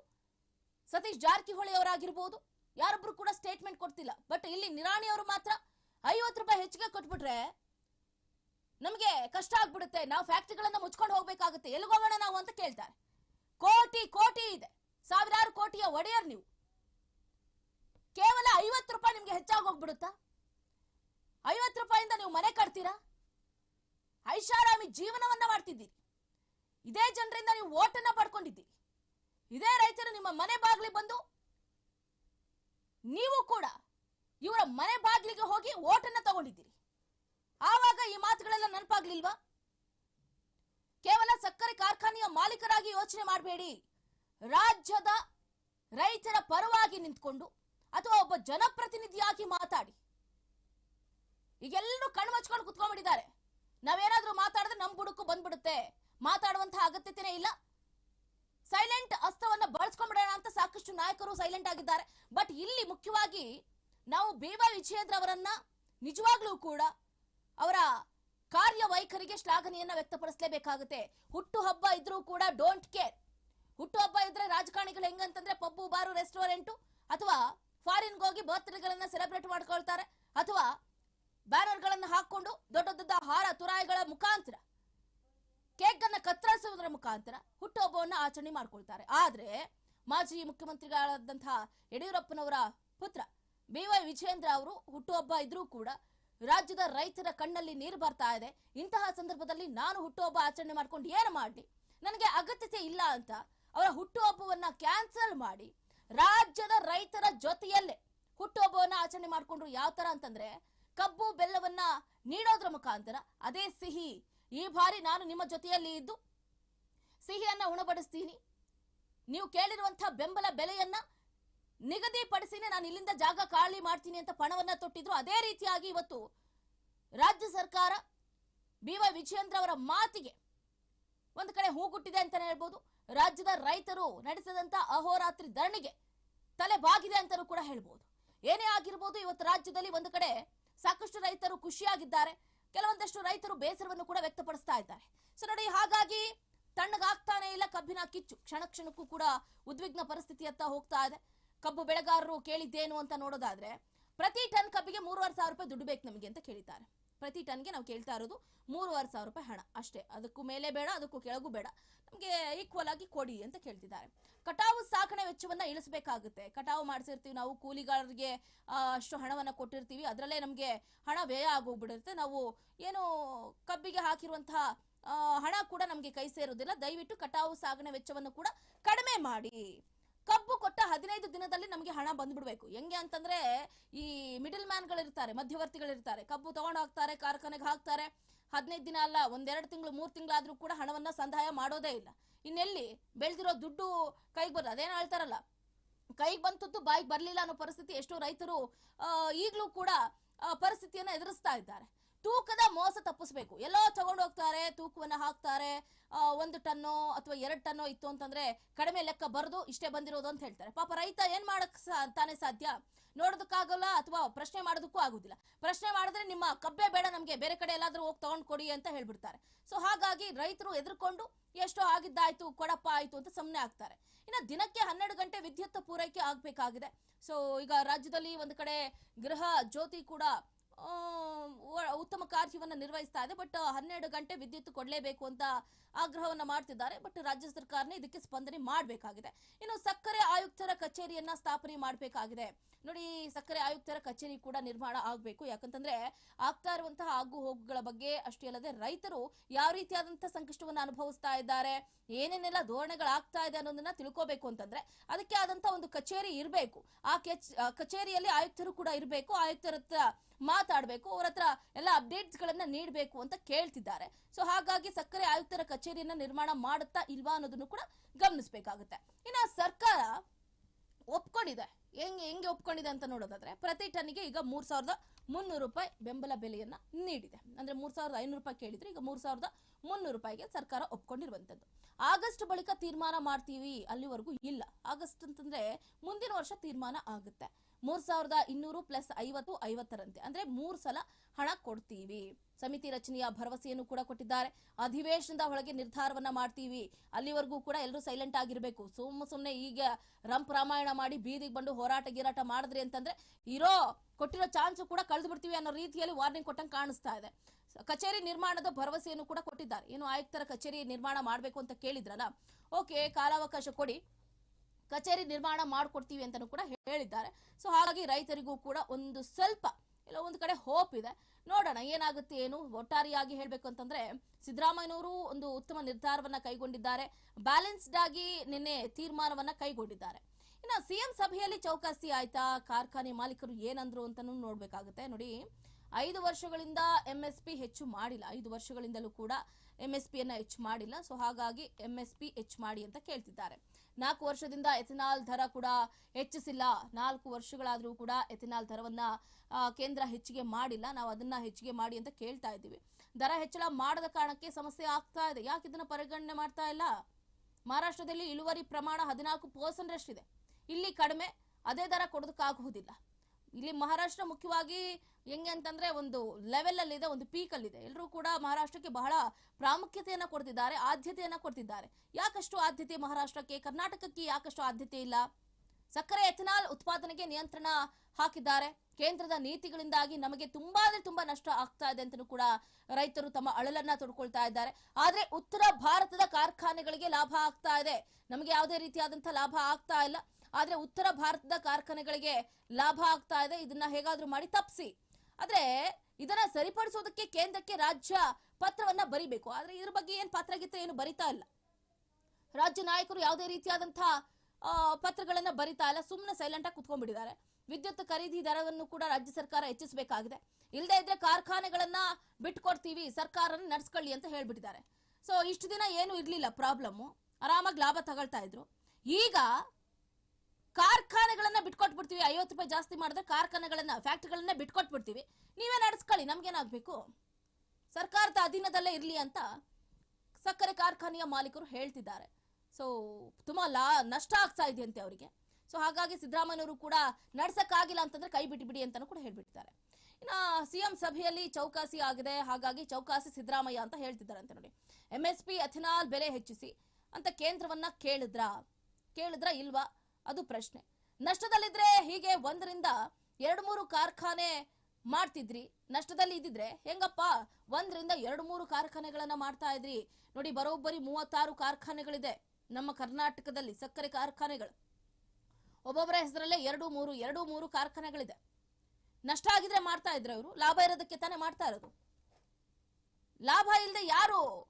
ಸತೀಶ್ ಜಾರಕಿಹೊಳಿ ಅವರಾಗಿರ್ಬೋದು, ಯಾರೊಬ್ರು ಕೂಡ ಸ್ಟೇಟ್ಮೆಂಟ್ ಕೊಡ್ತಿಲ್ಲ. ಬಟ್ ಇಲ್ಲಿ ನಿರಾಣಿ ಅವರು ಮಾತ್ರ ಐವತ್ತು ರೂಪಾಯಿ ಹೆಚ್ಚಿಗೆ ಕೊಟ್ಬಿಟ್ರೆ ನಮಗೆ ಕಷ್ಟ ಆಗ್ಬಿಡುತ್ತೆ. ನಾವು ಫ್ಯಾಕ್ಟ್ರಿಗಳನ್ನ ಮುಚ್ಕೊಂಡು ಹೋಗ್ಬೇಕಾಗುತ್ತೆ. ಎಲ್ಲಿಗೋಗೋಣ ನಾವು ಅಂತ ಕೇಳ್ತಾರೆ. ಕೋಟಿ ಕೋಟಿ ಇದೆ. ಸಾವಿರಾರು ಕೋಟಿಯ ಒಡೆಯರ್ ನೀವು. ಕೇವಲ ಐವತ್ತು ರೂಪಾಯಿ ನಿಮ್ಗೆ ಹೆಚ್ಚಾಗಿ ಹೋಗ್ಬಿಡುತ್ತಾ? ಐವತ್ತು ರೂಪಾಯಿಂದ ನೀವು ಮನೆ ಕಟ್ತೀರಾ? ಐಷಾರಾಮಿ ಜೀವನವನ್ನ ಮಾಡ್ತಿದ್ದೀರಿ ಇದೇ ಜನರಿಂದ ನೀವು ಓಟನ್ನ ಪಡ್ಕೊಂಡಿದ್ದೀರಿ ಇದೇ ರೈತರು ನಿಮ್ಮ ಮನೆ ಬಾಗಿಲಿಗೆ ಬಂದು ನೀವು ಕೂಡ ಇವರ ಮನೆ ಬಾಗಿಲಿಗೆ ಹೋಗಿ ಓಟನ್ನ ತಗೊಂಡಿದ್ದೀರಿ. ಆವಾಗ ಈ ಮಾತುಗಳೆಲ್ಲ ನೆನಪಾಗ್ಲಿಲ್ವಾ? ಕೇವಲ ಸಕ್ಕರೆ ಕಾರ್ಖಾನೆಯ ಮಾಲೀಕರಾಗಿ ಯೋಚನೆ ಮಾಡಬೇಡಿ. ರಾಜ್ಯದ ರೈತರ ಪರವಾಗಿ ನಿಂತ್ಕೊಂಡು ಅಥವಾ ಒಬ್ಬ ಜನಪ್ರತಿನಿಧಿಯಾಗಿ ಮಾತಾಡಿ. ಈಗೆಲ್ಲರೂ ಕಣ್ಣು ಮುಚ್ಕೊಂಡು ಕುತ್ಕೊಂಡ್ಬಿಟ್ಟಿದ್ದಾರೆ. ನಾವೇನಾದ್ರೂ ಮಾತಾಡಿದ್ರೆ ನಮ್ ಬುಡಕ್ಕೂ ಬಂದ್ಬಿಡುತ್ತೆ. ಮಾತಾಡುವಂತಹ ಅಗತ್ಯತೆನೇ ಇಲ್ಲ. ಸೈಲೆಂಟ್ ಅಸ್ತವನ್ನ ಬಳಸ್ಕೊಂಡ್ಬಿಡೋಣ ಅಂತ ಸಾಕಷ್ಟು ನಾಯಕರು ಸೈಲೆಂಟ್ ಆಗಿದ್ದಾರೆ. ಬಟ್ ಇಲ್ಲಿ ಮುಖ್ಯವಾಗಿ ನಾವು ಬೇವಾ ವಿಜಯೇಂದ್ರ ಅವರನ್ನ ನಿಜವಾಗ್ಲೂ ಕೂಡ ಅವರ ಕಾರ್ಯವೈಖರಿಗೆ ಶ್ಲಾಘನೆಯನ್ನ ವ್ಯಕ್ತಪಡಿಸಲೇಬೇಕಾಗುತ್ತೆ. ಹುಟ್ಟು ಹಬ್ಬ ಇದ್ರೂ ಕೂಡ ಡೋಂಟ್ ಕೇರ್ ಹುಟ್ಟು ಹಬ್ಬ ಇದ್ರೆ ರಾಜಕಾರಣಿಗಳು ಹೆಂಗಂತಂದ್ರೆ ಪಬ್ಬು, ಬಾರು ರೆಸ್ಟೋರೆಂಟು ಅಥವಾ ಫಾರಿನ್ಗೋಗಿ ಬರ್ತ್ಡೇಗಳನ್ನ ಸೆಲೆಬ್ರೇಟ್ ಮಾಡ್ಕೊಳ್ತಾರೆ. ಅಥವಾ ಬ್ಯಾನರ್ಗಳನ್ನ ಹಾಕೊಂಡು ದೊಡ್ಡ ದೊಡ್ಡ ಹಾರ ತುರಾಯಿಗಳ ಮುಖಾಂತರ ಕೇಕ್ ಅನ್ನ ಕತ್ತರಿಸುವುದರ ಮುಖಾಂತರ ಹುಟ್ಟುಹಬ್ಬವನ್ನು ಆಚರಣೆ ಮಾಡ್ಕೊಳ್ತಾರೆ. ಆದ್ರೆ ಮಾಜಿ ಮುಖ್ಯಮಂತ್ರಿಗಳಾದಂತಹ ಯಡಿಯೂರಪ್ಪನವರ ಪುತ್ರ ಬಿ ವೈ ವಿಜಯೇಂದ್ರ ಅವರು ಹುಟ್ಟುಹಬ್ಬ ಇದ್ರೂ ಕೂಡ ರಾಜ್ಯದ ರೈತರ ಕಣ್ಣಲ್ಲಿ ನೀರು ಬರ್ತಾ ಇದೆ. ಇಂತಹ ಸಂದರ್ಭದಲ್ಲಿ ನಾನು ಹುಟ್ಟುಹಬ್ಬ ಆಚರಣೆ ಮಾಡ್ಕೊಂಡು ಏನು ಮಾಡಲಿ? ನನಗೆ ಅಗತ್ಯತೆ ಇಲ್ಲ ಅಂತ ಅವರ ಹುಟ್ಟುಹಬ್ಬವನ್ನ ಕ್ಯಾನ್ಸಲ್ ಮಾಡಿ ರಾಜ್ಯದ ರೈತರ ಜೊತೆಯಲ್ಲೇ ಹುಟ್ಟುಹಬ್ಬವನ್ನ ಆಚರಣೆ ಮಾಡ್ಕೊಂಡ್ರು ಯಾವ ತರ ಅಂತಂದ್ರೆ ಕಬ್ಬು ಬೆಲ್ಲವನ್ನ ನೀಡೋದ್ರ ಮುಖಾಂತರ ಅದೇ ಸಿಹಿ. ಈ ಬಾರಿ ನಾನು ನಿಮ್ಮ ಜೊತೆಯಲ್ಲಿ ಇದ್ದು ಸಿಹಿಯನ್ನ ಉಣಬಡಿಸ್ತೀನಿ. ನೀವು ಕೇಳಿರುವಂತಹ ಬೆಂಬಲ ಬೆಲೆಯನ್ನ ನಿಗದಿಪಡಿಸಿನೇ ನಾನು ಇಲ್ಲಿಂದ ಜಾಗ ಖಾಲಿ ಮಾಡ್ತೀನಿ ಅಂತ ಪಣವನ್ನ ತೊಟ್ಟಿದ್ರು. ಅದೇ ರೀತಿಯಾಗಿ ಇವತ್ತು ರಾಜ್ಯ ಸರ್ಕಾರ ಬಿ ವೈ ವಿಜಯೇಂದ್ರ ಅವರ ಮಾತಿಗೆ ಒಂದು ಕಡೆ ಹೂಗುಟ್ಟಿದೆ ಅಂತಾನೆ ಹೇಳ್ಬೋದು. ರಾಜ್ಯದ ರೈತರು ನಡೆಸಿದಂತ ಅಹೋರಾತ್ರಿ ಧರಣಿಗೆ ತಲೆ ಬಾಗಿದೆ ಅಂತಲೂ ಕೂಡ ಹೇಳ್ಬೋದು. ಏನೇ ಆಗಿರ್ಬೋದು, ಇವತ್ತು ರಾಜ್ಯದಲ್ಲಿ ಒಂದು ಕಡೆ ಸಾಕಷ್ಟು ರೈತರು ಖುಷಿಯಾಗಿದ್ದಾರೆ. ಕೆಲವೊಂದಷ್ಟು ರೈತರು ಬೇಸರವನ್ನು ಕೂಡ ವ್ಯಕ್ತಪಡಿಸ್ತಾ ಇದ್ದಾರೆ. ಸೊ ನೋಡಿ, ಹಾಗಾಗಿ ತಣ್ಣಗಾಗ್ತಾನೆ ಇಲ್ಲ ಕಬ್ಬಿನ ಕಿಚ್ಚು? ಕ್ಷಣ ಕ್ಷಣಕ್ಕೂ ಕೂಡ ಉದ್ವಿಗ್ನ ಪರಿಸ್ಥಿತಿಯತ್ತ ಹೋಗ್ತಾ ಇದೆ. ಕಬ್ಬು ಬೆಳೆಗಾರರು ಕೇಳಿದ್ದೇನು ಅಂತ ನೋಡೋದಾದ್ರೆ, ಪ್ರತಿ ಟನ್ ಕಬ್ಬಿಗೆ ಮೂರುವರೆ ಸಾವಿರ ರೂಪಾಯಿ ದುಡ್ಡು ಬೇಕು ನಮಗೆ ಅಂತ ಕೇಳಿದ್ದಾರೆ. ಪ್ರತಿ ಟನ್ಗೆ ನಾವು ಕೇಳ್ತಾ ಇರೋದು ಮೂರುವರೆ ಸಾವಿರ ರೂಪಾಯಿ ಹಣ ಅಷ್ಟೇ. ಅದಕ್ಕೂ ಮೇಲೆ ಬೇಡ, ಅದಕ್ಕೂ ಕೆಳಗೂ ಬೇಡ. ನಮಗೆ ಈಕ್ವಲ್ ಆಗಿ ಕೊಡಿ ಅಂತ ಕೇಳ್ತಿದ್ದಾರೆ. ಕಟಾವು ಸಾಕಣೆ ವೆಚ್ಚವನ್ನ ಇಳಿಸಬೇಕಾಗುತ್ತೆ. ಕಟಾವು ಮಾಡಿಸಿರ್ತೀವಿ ನಾವು, ಕೂಲಿಗಾರರಿಗೆ ಅಷ್ಟು ಹಣವನ್ನು ಕೊಟ್ಟಿರ್ತೀವಿ. ಅದರಲ್ಲೇ ನಮಗೆ ಹಣ ವ್ಯಯ ಆಗೋಗ್ಬಿಡುತ್ತೆ. ನಾವು ಏನು ಕಬ್ಬಿಗೆ ಹಾಕಿರುವಂತಹ ಹಣ ಕೂಡ ನಮಗೆ ಕೈ ಸೇರೋದಿಲ್ಲ. ದಯವಿಟ್ಟು ಕಟಾವು ಸಾಗಣೆ ವೆಚ್ಚವನ್ನು ಕೂಡ ಕಡಿಮೆ ಮಾಡಿ. ಕಬ್ಬು ಕೊಟ್ಟ ಹದಿನೈದು ದಿನದಲ್ಲಿ ನಮಗೆ ಹಣ ಬಂದ್ಬಿಡ್ಬೇಕು. ಹೆಂಗೆ ಅಂತಂದ್ರೆ ಈ ಮಿಡಲ್ ಮ್ಯಾನ್ಗಳಿರ್ತಾರೆ ಮಧ್ಯವರ್ತಿಗಳಿರ್ತಾರೆ. ಕಬ್ಬು ತಗೊಂಡು ಹೋಗ್ತಾರೆ ಕಾರ್ಖಾನೆಗೆ ಹಾಕ್ತಾರೆ. ಹದಿನೈದು ದಿನ ಅಲ್ಲ, ಒಂದೆರಡು ತಿಂಗಳು, ಮೂರು ತಿಂಗಳಾದ್ರೂ ಕೂಡ ಹಣವನ್ನ ಸಂದಾಯ ಮಾಡೋದೇ ಇಲ್ಲ. ಇನ್ನೆಲ್ಲಿ ಬೆಳೆದಿರೋ ದುಡ್ಡು ಕೈಗೆ ಬರೋದು ಅದೇನು ಹೇಳ್ತಾರಲ್ಲ, ಕೈಗೆ ಬಂತದ್ದು ಬಾಯಿಗೆ ಬರಲಿಲ್ಲ ಅನ್ನೋ ಪರಿಸ್ಥಿತಿ ಎಷ್ಟೋ ರೈತರು ಈಗಲೂ ಕೂಡ ಪರಿಸ್ಥಿತಿಯನ್ನ ಎದುರಿಸ್ತಾ ಇದ್ದಾರೆ. ತೂಕದ ಮೋಸ ತಪ್ಪಿಸ್ಬೇಕು. ಎಲ್ಲೋ ತಗೊಂಡು ಹೋಗ್ತಾರೆ, ತೂಕವನ್ನು ಹಾಕ್ತಾರೆ ಒಂದು ಟನ್ನೋ ಅಥವಾ ಎರಡು ಟನ್ನೋ ಇತ್ತು ಅಂತಂದ್ರೆ ಕಡಿಮೆ ಲೆಕ್ಕ ಬರೆದು ಇಷ್ಟೇ ಬಂದಿರೋದು ಅಂತ ಹೇಳ್ತಾರೆ. ಪಾಪ ರೈತ ಏನ್ ಮಾಡಕ್ ತಾನೇ ಸಾಧ್ಯ? ನೋಡೋದಕ್ಕಾಗಲ್ಲ ಅಥವಾ ಪ್ರಶ್ನೆ ಮಾಡೋದಕ್ಕೂ ಆಗುದಿಲ್ಲ. ಪ್ರಶ್ನೆ ಮಾಡಿದ್ರೆ ನಿಮ್ಮ ಕಬ್ಬೆ ಬೇಡ, ನಮಗೆ ಬೇರೆ ಕಡೆ ಎಲ್ಲಾದ್ರೂ ಹೋಗಿ ತಗೊಂಡು ಕೊಡಿ ಅಂತ ಹೇಳ್ಬಿಡ್ತಾರೆ. ಸೊ ಹಾಗಾಗಿ ರೈತರು ಎದುರ್ಕೊಂಡು ಎಷ್ಟೋ ಆಗಿದ್ದಾಯ್ತು, ಕೊಡಪ್ಪ ಆಯ್ತು ಅಂತ ಸುಮ್ಮನೆ ಆಗ್ತಾರೆ. ಇನ್ನು ದಿನಕ್ಕೆ ಹನ್ನೆರಡು ಗಂಟೆ ವಿದ್ಯುತ್ ಪೂರೈಕೆ ಆಗಬೇಕಾಗಿದೆ. ಸೊ ಈಗ ರಾಜ್ಯದಲ್ಲಿ ಒಂದು ಕಡೆ ಗೃಹ ಜ್ಯೋತಿ ಕೂಡ ಆ, ಕಾರ್ಯವನ್ನು ನಿರ್ವಹಿಸ್ತಾ ಇದೆ ಬಟ್ ಹನ್ನೆರಡು ಗಂಟೆ ವಿದ್ಯುತ್ ಕೊಡಲೇಬೇಕು ಅಂತ ಆಗ್ರಹವನ್ನು ಮಾಡ್ತಿದ್ದಾರೆ ಬಟ್ ರಾಜ್ಯ ಸರ್ಕಾರನೇ ಇದಕ್ಕೆ ಸ್ಪಂದನೆ ಮಾಡಬೇಕಾಗಿದೆ. ಇನ್ನು ಸಕ್ಕರೆ ಆಯುಕ್ತರ ಕಚೇರಿಯನ್ನ ಸ್ಥಾಪನೆ ಮಾಡಬೇಕಾಗಿದೆ. ನೋಡಿ ಸಕ್ಕರೆ ಆಯುಕ್ತರ ಕಚೇರಿ ಕೂಡ ನಿರ್ಮಾಣ ಆಗಬೇಕು. ಯಾಕಂತಂದ್ರೆ ಆಗ್ತಾ ಇರುವಂತಹ ಆಗು ಹೋಗುಗಳ ಬಗ್ಗೆ ಅಷ್ಟೇ ಅಲ್ಲದೆ ರೈತರು ಯಾವ ರೀತಿಯಾದಂತಹ ಸಂಕಷ್ಟವನ್ನು ಅನುಭವಿಸ್ತಾ ಇದ್ದಾರೆ ಏನೇನೆಲ್ಲ ಧೋರಣೆಗಳಾಗ್ತಾ ಇದೆ ಅನ್ನೋದನ್ನ ತಿಳ್ಕೋಬೇಕು ಅಂತಂದ್ರೆ ಅದಕ್ಕೆ ಆದಂತಹ ಒಂದು ಕಚೇರಿ ಇರಬೇಕು. ಆ ಕೆಚ್- ಆ ಕಚೇರಿಯಲ್ಲಿ ಆಯುಕ್ತರು ಕೂಡ ಇರಬೇಕು. ಆಯುಕ್ತರ ಮಾತಾಡಬೇಕು, ಅವ್ರ ಹತ್ರ ಎಲ್ಲ ಅಪ್ಡೇಟ್ಸ್ ಗಳನ್ನ ನೀಡಬೇಕು ಅಂತ ಕೇಳ್ತಿದ್ದಾರೆ. ಸೊ ಹಾಗಾಗಿ ಸಕ್ಕರೆ ಆಯುಕ್ತರ ಕಚೇರಿಯನ್ನ ನಿರ್ಮಾಣ ಮಾಡುತ್ತಾ ಇಲ್ವಾ ಅನ್ನೋದನ್ನು ಕೂಡ ಗಮನಿಸಬೇಕಾಗುತ್ತೆ. ಇನ್ನು ಸರ್ಕಾರ ಒಪ್ಕೊಂಡಿದೆ. ಹೆಂಗೆ ಹೆಂಗೆ ಒಪ್ಕೊಂಡಿದೆ ಅಂತ ನೋಡೋದಾದ್ರೆ, ಪ್ರತಿ ಟನ್ನಿಗೆ ಈಗ ಮೂರ್ ಸಾವಿರದ ಮುನ್ನೂರು ರೂಪಾಯಿ ಬೆಂಬಲ ಬೆಲೆಯನ್ನ ನೀಡಿದೆ. ಅಂದ್ರೆ ಮೂರ್ ಸಾವಿರದ ಐನೂರು ರೂಪಾಯಿ ಕೇಳಿದ್ರೆ ಈಗ ಮೂರ್ ಸಾವಿರದ ಮುನ್ನೂರು ರೂಪಾಯಿಗೆ ಸರ್ಕಾರ ಒಪ್ಕೊಂಡಿರುವಂಥದ್ದು ಆಗಸ್ಟ್ ಬಳಿಕ ತೀರ್ಮಾನ ಮಾಡ್ತೀವಿ, ಅಲ್ಲಿವರೆಗೂ ಇಲ್ಲ. ಆಗಸ್ಟ್ ಅಂತಂದ್ರೆ ಮುಂದಿನ ವರ್ಷ ತೀರ್ಮಾನ ಆಗುತ್ತೆ. ಮೂರ್ ಸಾವಿರದ ಇನ್ನೂರು ಪ್ಲಸ್ ಐವತ್ತು, ಐವತ್ತರಂತೆ. ಅಂದ್ರೆ ಮೂರ್ ಸಲ ಹಣ ಕೊಡ್ತೀವಿ. ಸಮಿತಿ ರಚನೆಯ ಭರವಸೆಯನ್ನು ಕೂಡ ಕೊಟ್ಟಿದ್ದಾರೆ. ಅಧಿವೇಶನದ ಒಳಗೆ ನಿರ್ಧಾರವನ್ನ ಮಾಡ್ತೀವಿ. ಅಲ್ಲಿವರೆಗೂ ಕೂಡ ಎಲ್ಲರೂ ಸೈಲೆಂಟ್ ಆಗಿರ್ಬೇಕು. ಸುಮ್ಮ ಸುಮ್ಮನೆ ಈಗ ರಂಪ್ ರಾಮಾಯಣ ಮಾಡಿ ಬೀದಿಗೆ ಬಂದು ಹೋರಾಟ ಗಿರಾಟ ಮಾಡಿದ್ರಿ ಅಂತಂದ್ರೆ ಇರೋ ಕೊಟ್ಟಿರೋ ಚಾನ್ಸ್ ಕೂಡ ಕಳೆದು ಬಿಡ್ತೀವಿ ಅನ್ನೋ ರೀತಿಯಲ್ಲಿ ವಾರ್ನಿಂಗ್ ಕೊಟ್ಟಂಗೆ ಕಾಣಿಸ್ತಾ ಇದೆ. ಕಚೇರಿ ನಿರ್ಮಾಣದ ಭರವಸೆಯನ್ನು ಕೂಡ ಕೊಟ್ಟಿದ್ದಾರೆ. ಏನು ಆಯುಕ್ತರ ಕಚೇರಿ ನಿರ್ಮಾಣ ಮಾಡಬೇಕು ಅಂತ ಕೇಳಿದ್ರಲ್ಲ? ಓಕೆ ಕಾಲಾವಕಾಶ ಕೊಡಿ. ಕಚೇರಿ ನಿರ್ಮಾಣ ಮಾಡಿಕೊಡ್ತೀವಿ ಅಂತಲೂ ಕೂಡ ಹೇಳಿದ್ದಾರೆ. ಸೊ ಹಾಗಾಗಿ ರೈತರಿಗೂ ಕೂಡ ಒಂದು ಸ್ವಲ್ಪ ಇಲ್ಲ ಒಂದು ಕಡೆ ಹೋಪ್ ಇದೆ. ನೋಡೋಣ, ಏನಾಗುತ್ತೆ, ಏನು ಒಟ್ಟಾರೆಯಾಗಿ ಹೇಳಬೇಕು ಅಂತಂದ್ರೆ ಸಿದ್ದರಾಮಯ್ಯನವರು ಒಂದು ಉತ್ತಮ ನಿರ್ಧಾರವನ್ನ ಕೈಗೊಂಡಿದ್ದಾರೆ. ಬ್ಯಾಲೆನ್ಸ್ಡ್ ಆಗಿ ನಿನ್ನೆ ತೀರ್ಮಾನವನ್ನ ಕೈಗೊಂಡಿದ್ದಾರೆ. ಇನ್ನು ಸಿಎಂ ಸಭೆಯಲ್ಲಿ ಚೌಕಾಸಿ ಆಯ್ತಾ? ಕಾರ್ಖಾನೆ ಮಾಲೀಕರು ಏನಂದ್ರು ಅಂತಾನು ನೋಡ್ಬೇಕಾಗುತ್ತೆ. ನೋಡಿ ಐದು ವರ್ಷಗಳಿಂದ ಎಂ ಎಸ್ ಪಿ ಹೆಚ್ಚು ಮಾಡಿಲ್ಲ. ಐದು ವರ್ಷಗಳಿಂದಲೂ ಕೂಡ ಎಂ ಎಸ್ ಪಿಯನ್ನ ಹೆಚ್ಚು ಮಾಡಿಲ್ಲ. ಸೊ ಹಾಗಾಗಿ ಎಂ ಎಸ್ ಪಿ ಹೆಚ್ಚು ಮಾಡಿ ಅಂತ ಕೇಳ್ತಿದ್ದಾರೆ. ನಾಲ್ಕು ವರ್ಷದಿಂದ ಎಥೆನಾಲ್ ದರ ಕೂಡ ಹೆಚ್ಚಿಸಿಲ್ಲ. ನಾಲ್ಕು ವರ್ಷಗಳಾದರೂ ಕೂಡ ಎಥೆನಾಲ್ ದರವನ್ನು ಕೇಂದ್ರ ಹೆಚ್ಚಿಗೆ ಮಾಡಿಲ್ಲ. ನಾವು ಅದನ್ನ ಹೆಚ್ಚಿಗೆ ಮಾಡಿ ಅಂತ ಕೇಳ್ತಾ ಇದ್ದೀವಿ. ದರ ಹೆಚ್ಚಳ ಮಾಡದ ಕಾರಣಕ್ಕೆ ಸಮಸ್ಯೆ ಆಗ್ತಾ ಇದೆ. ಯಾಕೆ ಇದನ್ನ ಪರಿಗಣನೆ ಮಾಡ್ತಾ ಇಲ್ಲ? ಮಹಾರಾಷ್ಟ್ರದಲ್ಲಿ ಇಳುವರಿ ಪ್ರಮಾಣ ಹದಿನಾಲ್ಕು ಪರ್ಸೆಂಟ್ ರಷ್ಟಿದೆ. ಇಲ್ಲಿ ಕಡಿಮೆ, ಅದೇ ದರ ಕೊಡೋದಕ್ಕಾಗುವುದಿಲ್ಲ. ಇಲ್ಲಿ ಮಹಾರಾಷ್ಟ್ರ ಮುಖ್ಯವಾಗಿ ಹೆಂಗೆ ಅಂತಂದ್ರೆ ಒಂದು ಲೆವೆಲ್ ಅಲ್ಲಿ ಇದೆ ಒಂದು ಪೀಕ್ ಅಲ್ಲಿ ಇದೆ ಎಲ್ಲರೂ ಕೂಡ ಮಹಾರಾಷ್ಟ್ರಕ್ಕೆ ಬಹಳ ಪ್ರಾಮುಖ್ಯತೆಯನ್ನ ಕೊಡ್ತಿದ್ದಾರೆ, ಆದ್ಯತೆಯನ್ನ ಕೊಡ್ತಿದ್ದಾರೆ. ಯಾಕಷ್ಟು ಆದ್ಯತೆ ಮಹಾರಾಷ್ಟ್ರಕ್ಕೆ? ಕರ್ನಾಟಕಕ್ಕೆ ಯಾಕಷ್ಟು ಆದ್ಯತೆ ಇಲ್ಲ? ಸಕ್ಕರೆ, ಎಥನಾಲ್ ಉತ್ಪಾದನೆಗೆ ನಿಯಂತ್ರಣ ಹಾಕಿದ್ದಾರೆ. ಕೇಂದ್ರದ ನೀತಿಗಳಿಂದಾಗಿ ನಮಗೆ ತುಂಬಾ ಅಂದ್ರೆ ತುಂಬಾ ನಷ್ಟ ಆಗ್ತಾ ಇದೆ ಅಂತಲೂ ಕೂಡ ರೈತರು ತಮ್ಮ ಅಳಲನ್ನ ತೊಡ್ಕೊಳ್ತಾ ಇದ್ದಾರೆ. ಆದ್ರೆ ಉತ್ತರ ಭಾರತದ ಕಾರ್ಖಾನೆಗಳಿಗೆ ಲಾಭ ಆಗ್ತಾ ಇದೆ. ನಮಗೆ ಯಾವುದೇ ರೀತಿಯಾದಂತಹ ಲಾಭ ಆಗ್ತಾ ಇಲ್ಲ. ಆದ್ರೆ ಉತ್ತರ ಭಾರತದ ಕಾರ್ಖಾನೆಗಳಿಗೆ ಲಾಭ ಆಗ್ತಾ ಇದೆ. ಇದನ್ನ ಹೇಗಾದ್ರೂ ಮಾಡಿ ತಪ್ಪಿಸಿ. ಆದ್ರೆ ಇದನ್ನ ಸರಿಪಡಿಸೋದಕ್ಕೆ ಕೇಂದ್ರಕ್ಕೆ ರಾಜ್ಯ ಪತ್ರವನ್ನ ಬರಿಬೇಕು. ಆದ್ರೆ ಇದ್ರ ಬಗ್ಗೆ ಏನ್ ಪತ್ರ ಏನು ಬರಿತಾ ಇಲ್ಲ. ರಾಜ್ಯ ನಾಯಕರು ಯಾವುದೇ ರೀತಿಯಾದಂತಹ ಪತ್ರಗಳನ್ನ ಬರಿತಾ ಇಲ್ಲ. ಸುಮ್ಮನೆ ಸೈಲೆಂಟ್ ಆಗಿ ಕುತ್ಕೊಂಡ್ಬಿಟ್ಟಿದ್ದಾರೆ. ವಿದ್ಯುತ್ ಖರೀದಿ ದರವನ್ನು ಕೂಡ ರಾಜ್ಯ ಸರ್ಕಾರ ಹೆಚ್ಚಿಸಬೇಕಾಗಿದೆ. ಇಲ್ಲದೆ ಇದ್ರೆ ಕಾರ್ಖಾನೆಗಳನ್ನ ಬಿಟ್ಕೊಡ್ತೀವಿ. ಸರ್ಕಾರ ನಡ್ಸ್ಕೊಳ್ಳಿ ಅಂತ ಹೇಳ್ಬಿಟ್ಟಿದ್ದಾರೆ. ಸೊ ಇಷ್ಟು ದಿನ ಏನು ಇರಲಿಲ್ಲ ಪ್ರಾಬ್ಲಮ್ ಆರಾಮಾಗಿ ಲಾಭ ತಗೊಳ್ತಾ ಇದ್ರು. ಈಗ ಕಾರ್ಖಾನೆಗಳನ್ನ ಬಿಟ್ಕೊಟ್ಬಿಡ್ತೀವಿ. ಐವತ್ತು ರೂಪಾಯಿ ಜಾಸ್ತಿ ಮಾಡಿದ್ರೆ ಕಾರ್ಖಾನೆಗಳನ್ನ, ಫ್ಯಾಕ್ಟ್ರಿಗಳನ್ನ ಬಿಟ್ಕೊಟ್ಬಿಡ್ತೀವಿ. ನೀವೇ ನಡೆಸ್ಕೊಳ್ಳಿ, ನಮ್ಗೇನಾಗ್ಬೇಕು? ಸರ್ಕಾರದ ಅಧೀನದಲ್ಲೇ ಇರ್ಲಿ ಅಂತ ಸಕ್ಕರೆ ಕಾರ್ಖಾನೆಯ ಮಾಲೀಕರು ಹೇಳ್ತಿದ್ದಾರೆ. ಸೊ ತುಂಬಾ ಲಾ, ನಷ್ಟ ಆಗ್ತಾ ಇದೆಯಂತೆ ಅವರಿಗೆ. ಸೊ ಹಾಗಾಗಿ ಸಿದ್ದರಾಮಯ್ಯವರು ಕೂಡ ನಡ್ಸಕ್ಕಾಗಿಲ್ಲ ಅಂತಂದ್ರೆ ಕೈ ಬಿಟ್ಬಿಡಿ ಅಂತಾನು ಕೂಡ ಹೇಳ್ಬಿಟ್ಟಿದ್ದಾರೆ. ಇನ್ನ ಸಿಎಂ ಸಭೆಯಲ್ಲಿ ಚೌಕಾಸಿ ಆಗಿದೆ. ಹಾಗಾಗಿ ಚೌಕಾಸಿ ಸಿದ್ದರಾಮಯ್ಯ ಅಂತ ಹೇಳ್ತಿದ್ದಾರೆ ಅಂತ ನೋಡಿ. ಎಂ ಎಸ್ ಪಿ ಬೆಲೆ ಹೆಚ್ಚಿಸಿ ಅಂತ ಕೇಂದ್ರವನ್ನ ಕೇಳಿದ್ರ? ಕೇಳಿದ್ರ ಇಲ್ವಾ? ಅದು ಪ್ರಶ್ನೆ. ನಷ್ಟದಲ್ಲಿದ್ರೆ ಹೀಗೆ ಒಂದರಿಂದ ಎರಡು ಮೂರು ಕಾರ್ಖಾನೆ ಮಾಡ್ತಿದ್ರಿ. ನಷ್ಟದಲ್ಲಿ ಇದ್ದಿದ್ರೆ ಹೆಂಗಪ್ಪ? ಒಂದರಿಂದ ಎರಡು ಮೂರು ಕಾರ್ಖಾನೆಗಳನ್ನ ಮಾಡ್ತಾ ಇದ್ರಿ. ನೋಡಿ, ಬರೋಬ್ಬರಿ ಮೂವತ್ತಾರು ಕಾರ್ಖಾನೆಗಳಿದೆ ನಮ್ಮ ಕರ್ನಾಟಕದಲ್ಲಿ, ಸಕ್ಕರೆ ಕಾರ್ಖಾನೆಗಳು. ಒಬ್ಬೊಬ್ಬರ ಹೆಸರಲ್ಲೇ ಎರಡು ಮೂರು ಎರಡು ಮೂರು ಕಾರ್ಖಾನೆಗಳಿದೆ. ನಷ್ಟ ಆಗಿದ್ರೆ ಮಾಡ್ತಾ ಇದ್ರೆ ಅವರು, ಲಾಭ ಇರೋದಕ್ಕೆ ತಾನೇ ಮಾಡ್ತಾ ಇರೋದು. ಲಾಭ ಇಲ್ಲದೆ ಯಾರು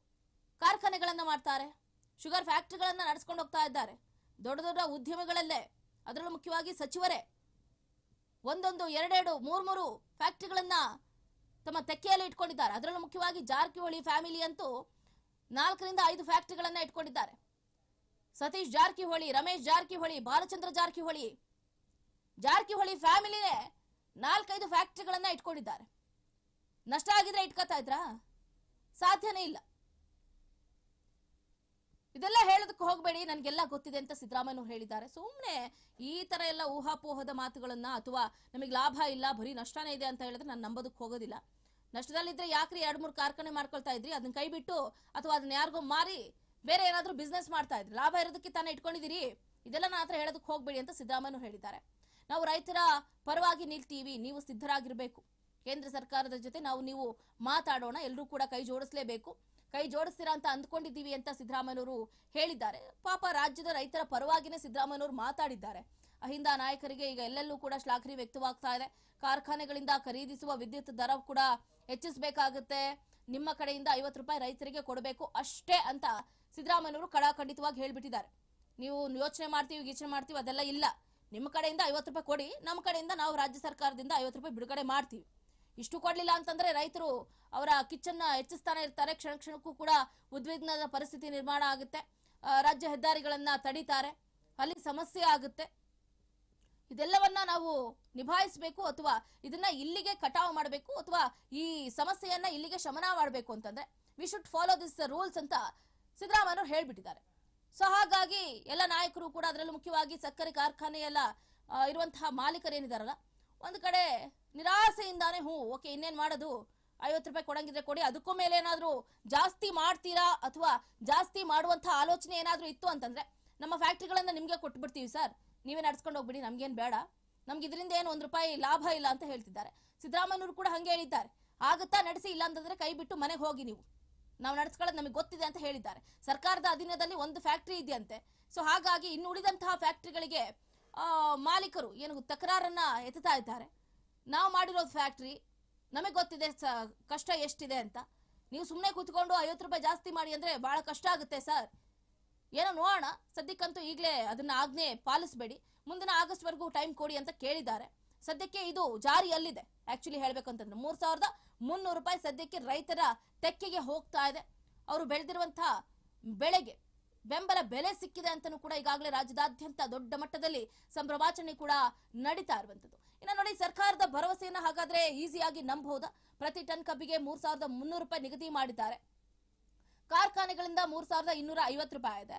ಕಾರ್ಖಾನೆಗಳನ್ನ ಮಾಡ್ತಾರೆ? ಶುಗರ್ ಫ್ಯಾಕ್ಟ್ರಿಗಳನ್ನ ನಡೆಸ್ಕೊಂಡು ಹೋಗ್ತಾ ಇದ್ದಾರೆ. ದೊಡ್ಡ ದೊಡ್ಡ ಉದ್ಯಮಿಗಳಲ್ಲೇ. ಅದರಲ್ಲೂ ಮುಖ್ಯವಾಗಿ ಸಚಿವರೇ. ಒಂದೊಂದು, ಎರಡೆರಡು ಮೂರ್ ಮೂರು ಫ್ಯಾಕ್ಟ್ರಿಗಳನ್ನ ತಮ್ಮ ತೆಕ್ಕೆಯಲ್ಲಿ ಇಟ್ಕೊಂಡಿದ್ದಾರೆ. ಅದರಲ್ಲೂ ಮುಖ್ಯವಾಗಿ ಜಾರಕಿಹೊಳಿ ಫ್ಯಾಮಿಲಿ ಅಂತೂ ನಾಲ್ಕರಿಂದ ಐದು ಫ್ಯಾಕ್ಟ್ರಿಗಳನ್ನ ಇಟ್ಕೊಂಡಿದ್ದಾರೆ. ಸತೀಶ್ ಜಾರಕಿಹೊಳಿ, ರಮೇಶ್ ಜಾರಕಿಹೊಳಿ, ಬಾಲಚಂದ್ರ ಜಾರಕಿಹೊಳಿ. ಜಾರಕಿಹೊಳಿ ಫ್ಯಾಮಿಲಿನೇ ನಾಲ್ಕೈದು ಫ್ಯಾಕ್ಟ್ರಿಗಳನ್ನ ಇಟ್ಕೊಂಡಿದ್ದಾರೆ. ನಷ್ಟ ಆಗಿದ್ರೆ ಇಟ್ಕೋತಾ ಇದ್ರಾ? ಸಾಧ್ಯನೇ ಇಲ್ಲ. ಇದೆಲ್ಲ ಹೇಳೋದಕ್ಕೆ ಹೋಗಬೇಡಿ, ನನಗೆಲ್ಲ ಗೊತ್ತಿದೆ ಅಂತ ಸಿದ್ದರಾಮಯ್ಯವ್ರು ಹೇಳಿದ್ದಾರೆ. ಸುಮ್ಮನೆ ಈ ತರ ಎಲ್ಲ ಊಹಾಪೋಹದ ಮಾತುಗಳನ್ನ ಅಥವಾ ನಮಗೆ ಲಾಭ ಇಲ್ಲ, ಬರೀ ನಷ್ಟನೇ ಇದೆ ಅಂತ ಹೇಳಿದ್ರೆ ನಾನು ನಂಬೋದಕ್ಕೆ ಹೋಗೋದಿಲ್ಲ. ನಷ್ಟದಲ್ಲಿದ್ರೆ ಯಾಕ್ರಿ ಎರಡ್ ಮೂರು ಕಾರ್ಖಾನೆ ಮಾಡ್ಕೊಳ್ತಾ ಇದ್ರಿ? ಅದನ್ನ ಕೈ ಬಿಟ್ಟು ಅಥವಾ ಅದನ್ನ ಯಾರಿಗೋ ಮಾರಿ ಬೇರೆ ಏನಾದರೂ ಬಿಸ್ನೆಸ್ ಮಾಡ್ತಾ ಇದ್ರಿ? ಲಾಭ ಇರೋದಕ್ಕೆ ತಾನೇ ಇಟ್ಕೊಂಡಿದ್ದೀರಿ? ಇದೆಲ್ಲ ನಾನು ಹತ್ರ ಹೇಳೋದಕ್ಕೆ ಹೋಗಬೇಡಿ ಅಂತ ಸಿದ್ದರಾಮಯ್ಯವ್ರು ಹೇಳಿದ್ದಾರೆ. ನಾವು ರೈತರ ಪರವಾಗಿ ನಿಲ್ತೀವಿ, ನೀವು ಸಿದ್ಧರಾಗಿರ್ಬೇಕು. ಕೇಂದ್ರ ಸರ್ಕಾರದ ಜೊತೆ ನಾವು, ನೀವು ಮಾತಾಡೋಣ ಎಲ್ಲರೂ ಕೂಡ ಕೈ ಜೋಡಿಸ್ಲೇಬೇಕು. ಕೈ ಜೋಡಿಸ್ತೀರಾ ಅಂತ ಅಂದ್ಕೊಂಡಿದ್ದೀವಿ ಅಂತ ಸಿದ್ದರಾಮಯ್ಯನವರು ಹೇಳಿದ್ದಾರೆ. ಪಾಪ ರಾಜ್ಯದ ರೈತರ ಪರವಾಗಿನೇ ಸಿದ್ದರಾಮಯ್ಯನವರು ಮಾತಾಡಿದ್ದಾರೆ. ಅಹಿಂದ ನಾಯಕರಿಗೆ ಈಗ ಎಲ್ಲೆಲ್ಲೂ ಕೂಡ ಶ್ಲಾಘನೆ ವ್ಯಕ್ತವಾಗ್ತಾ ಇದೆ. ಕಾರ್ಖಾನೆಗಳಿಂದ ಖರೀದಿಸುವ ವಿದ್ಯುತ್ ದರ ಕೂಡ ಹೆಚ್ಚಿಸಬೇಕಾಗುತ್ತೆ. ನಿಮ್ಮ ಕಡೆಯಿಂದ ಐವತ್ತು ರೂಪಾಯಿ ರೈತರಿಗೆ ಕೊಡಬೇಕು ಅಷ್ಟೇ ಅಂತ ಸಿದ್ದರಾಮಯ್ಯವರು ಕಡಾಖಂಡಿತವಾಗಿ ಹೇಳ್ಬಿಟ್ಟಿದ್ದಾರೆ. ನೀವು ಯೋಚನೆ ಮಾಡ್ತೀವಿ ಯೋಚನೆ ಮಾಡ್ತೀವಿ, ಅದೆಲ್ಲ ಇಲ್ಲ. ನಿಮ್ಮ ಕಡೆಯಿಂದ ಐವತ್ತು ರೂಪಾಯಿ ಕೊಡಿ, ನಮ್ಮ ಕಡೆಯಿಂದ ನಾವು ರಾಜ್ಯ ಸರ್ಕಾರದಿಂದ ಐವತ್ತು ರೂಪಾಯಿ ಬಿಡುಗಡೆ ಮಾಡ್ತೀವಿ. ಇಷ್ಟು ಕೊಡ್ಲಿಲ್ಲ ಅಂತಂದ್ರೆ ರೈತರು ಅವರ ಕಿಚ್ಚನ್ನ ಹೆಚ್ಚಿಸ್ತಾನೆ ಇರ್ತಾರೆ. ಕ್ಷಣ ಕ್ಷಣಕ್ಕೂ ಕೂಡ ಉದ್ವಿಗ್ನದ ಪರಿಸ್ಥಿತಿ ನಿರ್ಮಾಣ ಆಗುತ್ತೆ. ರಾಜ್ಯ ಹೆದ್ದಾರಿಗಳನ್ನ ತಡೀತಾರೆ. ಅಲ್ಲಿ ಸಮಸ್ಯೆ ಆಗುತ್ತೆ. ಇದೆಲ್ಲವನ್ನ ನಾವು ನಿಭಾಯಿಸಬೇಕು ಅಥವಾ ಇದನ್ನ ಇಲ್ಲಿಗೆ ಕಟಾವು ಮಾಡಬೇಕು ಅಥವಾ ಈ ಸಮಸ್ಯೆಯನ್ನ ಇಲ್ಲಿಗೆ ಶಮನ ಮಾಡಬೇಕು ಅಂತಂದ್ರೆ we should follow this rules ಅಂತ ಸಿದ್ದರಾಮಯ್ಯ ಹೇಳ್ಬಿಟ್ಟಿದ್ದಾರೆ. ಸೊ ಹಾಗಾಗಿ ಎಲ್ಲ ನಾಯಕರು ಕೂಡ ಅದರಲ್ಲೂ ಮುಖ್ಯವಾಗಿ ಸಕ್ಕರೆ ಕಾರ್ಖಾನೆಯೆಲ್ಲ ಎಲ್ಲ ಇರುವಂತಹ ಮಾಲೀಕರೇನಿದಾರಲ್ಲ ಒಂದು ಕಡೆ ನಿರಾಸೆಯಿಂದಾನೇ ಹ್ಞೂ, ಓಕೆ, ಇನ್ನೇನ್ ಮಾಡೋದು? ಐವತ್ತು ರೂಪಾಯಿ ಕೊಡಂಗಿದ್ರೆ ಕೊಡಿ, ಅದಕ್ಕೂ ಮೇಲೆ ಏನಾದರೂ ಜಾಸ್ತಿ ಮಾಡ್ತೀರಾ ಅಥವಾ ಜಾಸ್ತಿ ಮಾಡುವಂಥ ಆಲೋಚನೆ ಏನಾದರೂ ಇತ್ತು ಅಂತಂದ್ರೆ ನಮ್ಮ ಫ್ಯಾಕ್ಟ್ರಿಗಳನ್ನು ನಿಮಗೆ ಕೊಟ್ಬಿಡ್ತೀವಿ ಸರ್. ನೀವೇ ನಡ್ಸ್ಕೊಂಡು ಹೋಗ್ಬಿಡಿ, ನಮಗೇನು ಬೇಡ. ನಮ್ಗೆ ಇದರಿಂದ ಏನು ಒಂದು ರೂಪಾಯಿ ಲಾಭ ಇಲ್ಲ ಅಂತ ಹೇಳ್ತಿದ್ದಾರೆ. ಸಿದ್ದರಾಮಯ್ಯನವರು ಕೂಡ ಹಂಗೆ ಹೇಳಿದ್ದಾರೆ. ಆಗುತ್ತಾ ನಡೆಸಿ ಇಲ್ಲ ಅಂತಂದ್ರೆ ಕೈ ಬಿಟ್ಟು ಮನೆಗೆ ಹೋಗಿ ನೀವು. ನಾವು ನಡ್ಸ್ಕೊಳ್ಳೋದು ನಮಗೆ ಗೊತ್ತಿದೆ ಅಂತ ಹೇಳಿದ್ದಾರೆ. ಸರ್ಕಾರದ ಅಧೀನದಲ್ಲಿ ಒಂದು ಫ್ಯಾಕ್ಟ್ರಿ ಇದೆಯಂತೆ. ಸೊ ಹಾಗಾಗಿ ಇನ್ನು ಉಳಿದಂತಹ ಫ್ಯಾಕ್ಟರಿಗಳಿಗೆ ಮಾಲೀಕರು ಏನು ತಕರಾರನ್ನ ಎತ್ತುತ್ತಾ ಇದ್ದಾರೆ. ನಾವು ಮಾಡಿರೋದು ಫ್ಯಾಕ್ಟ್ರಿ ನಮಗೆ ಗೊತ್ತಿದೆ ಕಷ್ಟ ಎಷ್ಟಿದೆ ಅಂತ. ನೀವು ಸುಮ್ಮನೆ ಕೂತ್ಕೊಂಡು ಐವತ್ತು ರೂಪಾಯಿ ಜಾಸ್ತಿ ಮಾಡಿ ಅಂದ್ರೆ ಬಹಳ ಕಷ್ಟ ಆಗುತ್ತೆ ಸರ್. ಏನೋ ನೋಡೋಣ, ಸದ್ಯಕ್ಕಂತೂ ಈಗಲೇ ಅದನ್ನ ಆಜ್ಞೆ ಪಾಲಿಸಬೇಡಿ. ಮುಂದಿನ ಆಗಸ್ಟ್ ವರೆಗೂ ಟೈಮ್ ಕೊಡಿ ಅಂತ ಕೇಳಿದ್ದಾರೆ. ಸದ್ಯಕ್ಕೆ ಇದು ಜಾರಿಯಲ್ಲಿದೆ. ಆಕ್ಚುಲಿ ಹೇಳ್ಬೇಕಂತಂದ್ರೆ ಮೂರ್ ಸಾವಿರದ ಮುನ್ನೂರು ರೂಪಾಯಿ ಸದ್ಯಕ್ಕೆ ರೈತರ ತೆಕ್ಕೆಗೆ ಹೋಗ್ತಾ ಇದೆ. ಅವರು ಬೆಳೆದಿರುವಂತಹ ಬೆಳೆಗೆ ಬೆಂಬಲ ಬೆಲೆ ಸಿಕ್ಕಿದೆ ಅಂತಲೂ ಕೂಡ ಈಗಾಗಲೇ ರಾಜ್ಯದಾದ್ಯಂತ ದೊಡ್ಡ ಮಟ್ಟದಲ್ಲಿ ಸಂಭ್ರಮಾಚರಣೆ ಕೂಡ ನಡೀತಾ ಇರುವಂತದ್ದು ಇನ್ನು ನೋಡಿ, ಸರ್ಕಾರದ ಭರವಸೆಯನ್ನ ಹಾಗಾದ್ರೆ ಈಸಿಯಾಗಿ ನಂಬಬಹುದಾ? ಪ್ರತಿ ಟನ್ ಕಬ್ಬಿಗೆ ಮೂರ್ ಸಾವಿರದ ಮುನ್ನೂರು ರೂಪಾಯಿ ನಿಗದಿ ಮಾಡಿದ್ದಾರೆ. ಕಾರ್ಖಾನೆಗಳಿಂದ ಮೂರ್ ಸಾವಿರದ ಇನ್ನೂರ ಐವತ್ತು ರೂಪಾಯಿ ಇದೆ.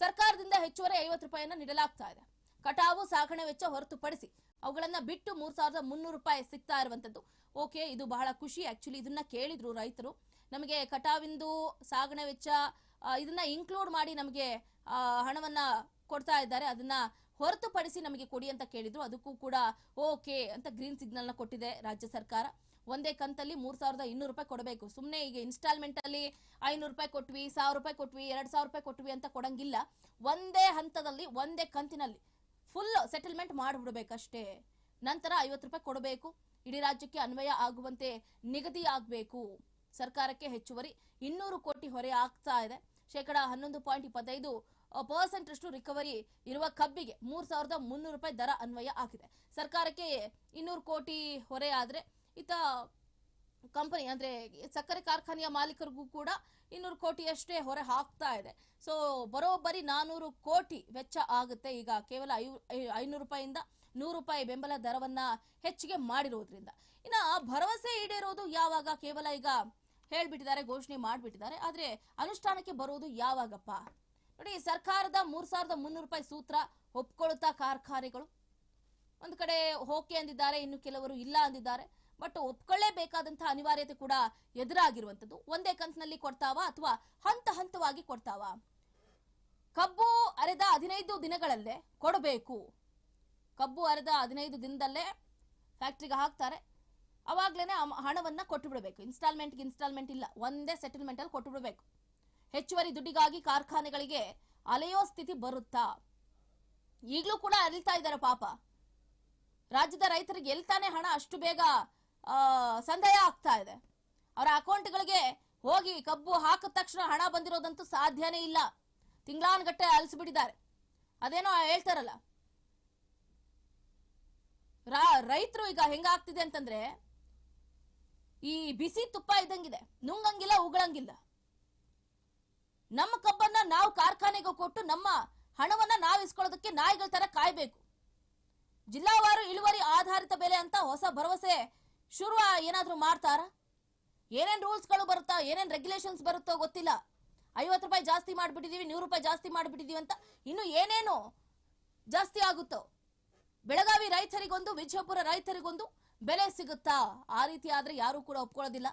ಸರ್ಕಾರದಿಂದ ಹೆಚ್ಚುವರಿ ಐವತ್ತು ರೂಪಾಯಿಯನ್ನ ನೀಡಲಾಗ್ತಾ ಇದೆ. ಕಟಾವು, ಸಾಗಣೆ ವೆಚ್ಚ ಹೊರತುಪಡಿಸಿ ಅವುಗಳನ್ನ ಬಿಟ್ಟು ಮೂರ್ ಸಾವಿರದ ಮುನ್ನೂರು ರೂಪಾಯಿ ಸಿಗ್ತಾ ಇರುವಂತದ್ದು ಓಕೆ, ಇದು ಬಹಳ ಖುಷಿ. ಆಕ್ಚುಲಿ ಇದನ್ನ ಕೇಳಿದ್ರು ರೈತರು. ನಮಗೆ ಕಟಾವಿಂದು, ಸಾಗಣೆ ವೆಚ್ಚ ಇದನ್ನ ಇನ್ಕ್ಲೂಡ್ ಮಾಡಿ ನಮಗೆ ಹಣವನ್ನ ಕೊಡ್ತಾ ಇದ್ದಾರೆ. ಅದನ್ನ ಹೊರತುಪಡಿಸಿ ನಮಗೆ ಕೊಡಿ ಅಂತ ಕೇಳಿದ್ರು. ಅದಕ್ಕೂ ಕೂಡ ಓಕೆ ಅಂತ ಗ್ರೀನ್ ಸಿಗ್ನಲ್ನ ಕೊಟ್ಟಿದೆ ರಾಜ್ಯ ಸರ್ಕಾರ. ಒಂದೇ ಕಂತಲ್ಲಿ ಮೂರ್ ಸಾವಿರದ ಇನ್ನೂರು ರೂಪಾಯಿ ಕೊಡಬೇಕು. ಸುಮ್ಮನೆ ಈಗ ಇನ್ಸ್ಟಾಲ್ಮೆಂಟ್ ಅಲ್ಲಿ ಐನೂರು ರೂಪಾಯಿ ಕೊಟ್ವಿ, ಸಾವಿರ ರೂಪಾಯಿ ಕೊಟ್ವಿ, ಎರಡ್ ಸಾವಿರ ರೂಪಾಯಿ ಕೊಟ್ವಿ ಅಂತ ಕೊಡಂಗಿಲ್ಲ. ಒಂದೇ ಹಂತದಲ್ಲಿ, ಒಂದೇ ಕಂತಿನಲ್ಲಿ ಫುಲ್ ಸೆಟಲ್ಮೆಂಟ್ ಮಾಡಿಬಿಡ್ಬೇಕಷ್ಟೇ. ನಂತರ ಐವತ್ತು ರೂಪಾಯಿ ಕೊಡಬೇಕು. ಇಡೀ ರಾಜ್ಯಕ್ಕೆ ಅನ್ವಯ ಆಗುವಂತೆ ನಿಗದಿ ಆಗಬೇಕು. ಸರ್ಕಾರಕ್ಕೆ ಹೆಚ್ಚುವರಿ ಇನ್ನೂರು ಕೋಟಿ ಹೊರೆ ಆಗ್ತಾ ಇದೆ. ಶೇಕಡ ಹನ್ನೊಂದು ಪಾಯಿಂಟ್ ಇಪ್ಪತ್ತೈದು ಪರ್ಸೆಂಟ್ ಅಷ್ಟು ರಿಕವರಿ ಇರುವ ಕಬ್ಬಿಗೆ ಮೂರ್ ಸಾವಿರದ ಮುನ್ನೂರು ರೂಪಾಯಿ ದರ ಅನ್ವಯ ಆಗಿದೆ. ಸರ್ಕಾರಕ್ಕೆ ಇನ್ನೂರು ಕೋಟಿ ಹೊರೆ ಆದ್ರೆ ಇತ ಕಂಪನಿ, ಅಂದ್ರೆ ಸಕ್ಕರೆ ಕಾರ್ಖಾನೆಯ ಮಾಲೀಕರಿಗೂ ಕೂಡ ಇನ್ನೂರು ಕೋಟಿಯಷ್ಟೇ ಹೊರೆ ಹಾಕ್ತಾ ಇದೆ. ಸೊ ಬರೋಬ್ಬರಿ ನಾನೂರು ಕೋಟಿ ವೆಚ್ಚ ಆಗುತ್ತೆ. ಈಗ ಕೇವಲ ಐ ಐನೂರು ರೂಪಾಯಿಂದ ನೂರು ರೂಪಾಯಿ ಬೆಂಬಲ ದರವನ್ನ ಹೆಚ್ಚಿಗೆ ಮಾಡಿರೋದ್ರಿಂದ. ಇನ್ನ ಭರವಸೆ ಈಡೇರೋದು ಯಾವಾಗ? ಕೇವಲ ಈಗ ಹೇಳ್ಬಿಟ್ಟಿದ್ದಾರೆ, ಘೋಷಣೆ ಮಾಡಿಬಿಟ್ಟಿದ್ದಾರೆ. ಆದ್ರೆ ಅನುಷ್ಠಾನಕ್ಕೆ ಬರೋದು ಯಾವಾಗಪ್ಪ? ನೋಡಿ, ಸರ್ಕಾರದ ಮೂರ್ ಸಾವಿರದ ಮುನ್ನೂರು ರೂಪಾಯಿ ಸೂತ್ರ ಒಪ್ಕೊಳ್ತಾ ಕಾರ್ಖಾನೆಗಳು? ಒಂದು ಕಡೆ ಹೋಕೆ ಅಂದಿದ್ದಾರೆ, ಇನ್ನು ಕೆಲವರು ಇಲ್ಲ ಅಂದಿದ್ದಾರೆ. ಬಟ್ ಒಪ್ಕೊಳ್ಳೇಬೇಕಾದಂತಹ ಅನಿವಾರ್ಯತೆ ಕೂಡ ಎದುರಾಗಿರುವಂತದ್ದು ಒಂದೇ ಕಂತಿನಲ್ಲಿ ಕೊಡ್ತಾವ ಅಥವಾ ಹಂತ ಹಂತವಾಗಿ ಕೊಡ್ತಾವ? ಕಬ್ಬು ಅರೆದ ಹದಿನೈದು ದಿನಗಳಲ್ಲೇ ಕೊಡಬೇಕು. ಕಬ್ಬು ಅರೆದ ಹದಿನೈದು ದಿನದಲ್ಲೇ ಫ್ಯಾಕ್ಟ್ರಿಗೆ ಹಾಕ್ತಾರೆ. ಅವಾಗ್ಲೇನೆ ಹಣವನ್ನ ಕೊಟ್ಟು ಬಿಡಬೇಕು ಇನ್ಸ್ಟಾಲ್ಮೆಂಟ್ ಇನ್ಸ್ಟಾಲ್ಮೆಂಟ್ ಇಲ್ಲ. ಒಂದೇ ಸೆಟಲ್ಮೆಂಟ್ ಅಲ್ಲಿ ಕೊಟ್ಟು ಬಿಡಬೇಕು ಹೆಚ್ಚುವರಿ ದುಡ್ಡಿಗಾಗಿ ಕಾರ್ಖಾನೆಗಳಿಗೆ ಅಲೆಯೋ ಸ್ಥಿತಿ ಬರುತ್ತಾ? ಈಗಲೂ ಕೂಡ ಅರಿತಾ ಇದ್ದಾರೆ ಪಾಪ. ರಾಜ್ಯದ ರೈತರಿಗೆ ಎಲ್ಲಿ ತಾನೇ ಹಣ ಅಷ್ಟು ಬೇಗ ಸಂದಾಯ ಆಗ್ತಾ ಇದೆ. ಅವರ ಅಕೌಂಟ್ಗಳಿಗೆ ಹೋಗಿ ಕಬ್ಬು ಹಾಕಿದ ತಕ್ಷಣ ಹಣ ಬಂದಿರೋದಂತೂ ಸಾಧ್ಯನೇ ಇಲ್ಲ. ತಿಂಗಳಾನ್ಗಟ್ಟೆ ಅಲಿಸ್ಬಿಟ್ಟಿದ್ದಾರೆ. ಅದೇನೋ ಹೇಳ್ತಾರಲ್ಲ. ರೈತರು ಈಗ ಹೆಂಗಾಗ್ತಿದೆ ಅಂತಂದ್ರೆ ಈ ಬಿಸಿ ತುಪ್ಪ ಇದ್ದಂಗಿದೆ. ನುಂಗಂಗಿಲ್ಲ, ಉಗಳಂಗಿಲ್ಲ. ನಮ್ಮ ಕಬ್ಬನ್ನ ನಾವು ಕಾರ್ಖಾನೆಗೆ ಕೊಟ್ಟು ನಮ್ಮ ಹಣವನ್ನ ನಾವು ಇಸ್ಕೊಳ್ಳೋದಕ್ಕೆ ನಾಯಿಗಳ ತರ ಕಾಯ್ಬೇಕು. ಜಿಲ್ಲಾವಾರು ಇಳುವರಿ ಆಧಾರಿತ ಬೆಲೆ ಅಂತ ಹೊಸ ಭರವಸೆ ಶುರು ಏನಾದ್ರೂ ಮಾಡ್ತಾರ? ಏನೇನ್ ರೂಲ್ಸ್ಗಳು ಬರುತ್ತಾ? ಏನೇನ್ ರೆಗ್ಯುಲೇಷನ್ಸ್ ಬರುತ್ತೋ ಗೊತ್ತಿಲ್ಲ. ಐವತ್ತು ರೂಪಾಯಿ ಜಾಸ್ತಿ ಮಾಡ್ಬಿಟ್ಟಿದೀವಿ, ನೂರು ರೂಪಾಯಿ ಜಾಸ್ತಿ ಮಾಡ್ಬಿಟ್ಟಿದೀವಿ ಅಂತ ಇನ್ನು ಏನೇನು ಜಾಸ್ತಿ ಆಗುತ್ತೋ? ಬೆಳಗಾವಿ ರೈತರಿಗೊಂದು, ವಿಜಯಪುರ ರೈತರಿಗೊಂದು ಬೆಲೆ ಸಿಗುತ್ತಾ? ಆ ರೀತಿ ಆದ್ರೆ ಯಾರೂ ಕೂಡ ಒಪ್ಕೊಳ್ಳೋದಿಲ್ಲ.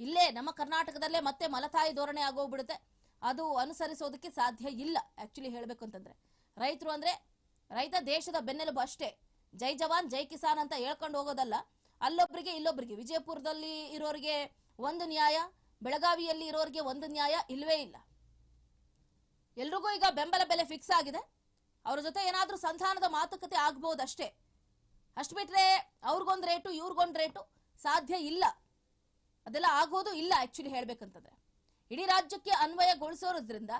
ಇಲ್ಲೇ ನಮ್ಮ ಕರ್ನಾಟಕದಲ್ಲೇ ಮತ್ತೆ ಮಲತಾಯಿ ಧೋರಣೆ ಆಗೋಗ್ಬಿಡುತ್ತೆ. ಅದು ಅನುಸರಿಸೋದಕ್ಕೆ ಸಾಧ್ಯ ಇಲ್ಲ ಆ್ಯಕ್ಚುಲಿ ಹೇಳ್ಬೇಕು ಅಂತಂದ್ರೆ. ರೈತರು ಅಂದ್ರೆ ರೈತ ದೇಶದ ಬೆನ್ನೆಲುಬು ಅಷ್ಟೇ. ಜೈ ಜವಾನ್, ಜೈ ಕಿಸಾನ್ ಅಂತ ಹೇಳ್ಕೊಂಡು ಹೋಗೋದಲ್ಲ. ಅಲ್ಲೊಬ್ಬರಿಗೆ ಇಲ್ಲೊಬ್ಬರಿಗೆ ವಿಜಯಪುರದಲ್ಲಿ ಇರೋರಿಗೆ ಒಂದು ನ್ಯಾಯ, ಬೆಳಗಾವಿಯಲ್ಲಿ ಇರೋರಿಗೆ ಒಂದು ನ್ಯಾಯ ಇಲ್ವೇ ಇಲ್ಲ. ಎಲ್ರಿಗೂ ಈಗ ಬೆಂಬಲ ಬೆಲೆ ಫಿಕ್ಸ್ ಆಗಿದೆ. ಅವ್ರ ಜೊತೆ ಏನಾದ್ರೂ ಸಂಧಾನದ ಮಾತುಕತೆ ಆಗ್ಬೋದು ಅಷ್ಟೇ ಬಿಟ್ರೆ ಅವ್ರಿಗೊಂದು ರೇಟು, ಇವ್ರಿಗೊಂದು ರೇಟು ಸಾಧ್ಯ ಇಲ್ಲ. ಅದೆಲ್ಲ ಆಗೋದು ಇಲ್ಲ ಆಕ್ಚುಲಿ ಹೇಳ್ಬೇಕಂತಂದ್ರೆ. ಇಡೀ ರಾಜ್ಯಕ್ಕೆ ಅನ್ವಯಗೊಳಿಸೋದ್ರಿಂದ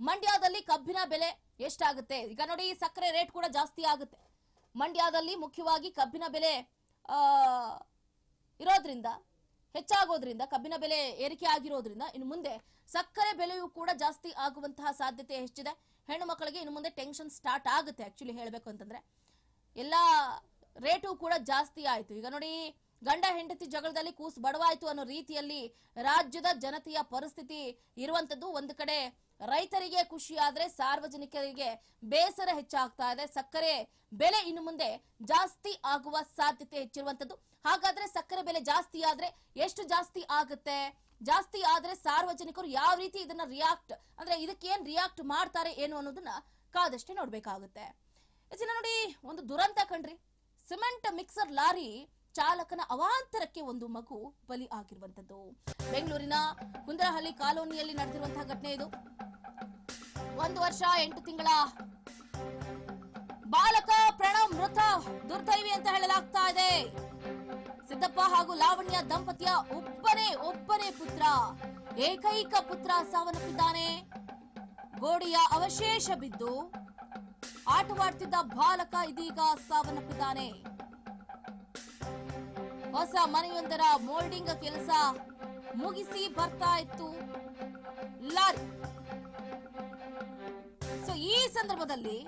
ಮಂಡ್ಯದಲ್ಲಿ ಕಬ್ಬಿನ ಬೆಲೆ ಎಷ್ಟಾಗುತ್ತೆ? ಈಗ ನೋಡಿ ಸಕ್ಕರೆ ರೇಟ್ ಕೂಡ ಜಾಸ್ತಿ ಆಗುತ್ತೆ. ಮಂಡ್ಯದಲ್ಲಿ ಮುಖ್ಯವಾಗಿ ಕಬ್ಬಿನ ಬೆಲೆ ಇರೋದ್ರಿಂದ, ಹೆಚ್ಚಾಗೋದ್ರಿಂದ, ಕಬ್ಬಿನ ಬೆಲೆ ಏರಿಕೆ ಆಗಿರೋದ್ರಿಂದ ಇನ್ನು ಮುಂದೆ ಸಕ್ಕರೆ ಬೆಲೆಯೂ ಕೂಡ ಜಾಸ್ತಿ ಆಗುವಂತಹ ಸಾಧ್ಯತೆ ಹೆಚ್ಚಿದೆ. ಹೆಣ್ಣು ಮಕ್ಕಳಿಗೆ ಇನ್ನು ಮುಂದೆ ಟೆನ್ಷನ್ ಸ್ಟಾರ್ಟ್ ಆಗುತ್ತೆ ಆಕ್ಚುಲಿ ಹೇಳ್ಬೇಕು ಅಂತಂದ್ರೆ. ಎಲ್ಲ ರೇಟು ಕೂಡ ಜಾಸ್ತಿ ಆಯಿತು. ಈಗ ನೋಡಿ, ಗಂಡ ಹೆಂಡತಿ ಜಗಳದಲ್ಲಿ ಕೂಸ್ ಬಡವಾಯಿತು ಅನ್ನೋ ರೀತಿಯಲ್ಲಿ ರಾಜ್ಯದ ಜನತೆಯ ಪರಿಸ್ಥಿತಿ ಇರುವಂತದ್ದು. ಒಂದು ಕಡೆ ರೈತರಿಗೆ ಖುಷಿ ಆದ್ರೆ ಸಾರ್ವಜನಿಕರಿಗೆ ಬೇಸರ ಹೆಚ್ಚಾಗ್ತಾ ಇದೆ. ಸಕ್ಕರೆ ಬೆಲೆ ಇನ್ನು ಮುಂದೆ ಜಾಸ್ತಿ ಆಗುವ ಸಾಧ್ಯತೆ ಹೆಚ್ಚಿರುವಂತದ್ದು. ಹಾಗಾದ್ರೆ ಸಕ್ಕರೆ ಬೆಲೆ ಜಾಸ್ತಿ ಆದ್ರೆ ಎಷ್ಟು ಜಾಸ್ತಿ ಆಗುತ್ತೆ? ಜಾಸ್ತಿ ಆದ್ರೆ ಸಾರ್ವಜನಿಕರು ಯಾವ ರೀತಿ ಇದನ್ನ ರಿಯಾಕ್ಟ್ ಅಂದ್ರೆ ಇದಕ್ಕೆ ಏನ್ ರಿಯಾಕ್ಟ್ ಮಾಡ್ತಾರೆ ಏನು ಅನ್ನೋದನ್ನ ಕಾದಷ್ಟೇ ನೋಡ್ಬೇಕಾಗುತ್ತೆ. ನೋಡಿ, ಒಂದು ದುರಂತ ಕಣ್ರಿ. ಸಿಮೆಂಟ್ ಮಿಕ್ಸರ್ ಲಾರಿ ಚಾಲಕನ ಅವಾಂತರಕ್ಕೆ ಒಂದು ಮಗು ಬಲಿ ಆಗಿರುವಂತದ್ದು ಬೆಂಗಳೂರಿನ ಕುಂದರಹಳ್ಳಿ ಕಾಲೋನಿಯಲ್ಲಿ ನಡೆದಿರುವಂತಹ ಘಟನೆ ಇದು. ಒಂದು ವರ್ಷ, ಎಂಟು ತಿಂಗಳ. ಬಾಲಕ ಪ್ರಣವ್ ಮೃತ ದುರ್ದೈವಿ ಅಂತ ಹೇಳಲಾಗ್ತಾ ಇದೆ. ಸಿದ್ದಪ್ಪ ಹಾಗೂ ಲಾವಣ್ಯ ದಂಪತಿಯ ಒಬ್ಬನೇ ಒಬ್ಬನೇ ಪುತ್ರ, ಏಕೈಕ ಪುತ್ರ ಸಾವನ್ನಪ್ಪಿದ್ದಾನೆ. ಗೋಡೆಯ ಅವಶೇಷ ಬಿದ್ದು ಆಟವಾಡ್ತಿದ್ದ ಬಾಲಕ ಇದೀಗ ಸಾವನ್ನಪ್ಪಿದ್ದಾನೆ. ಹೊಸ ಮನೆಯೊಂದರ ಮೋಲ್ಡಿಂಗ್ ಕೆಲಸ ಮುಗಿಸಿ ಬರ್ತಾ ಇತ್ತು ಲಾರಿ. ಸೊ ಈ ಸಂದರ್ಭದಲ್ಲಿ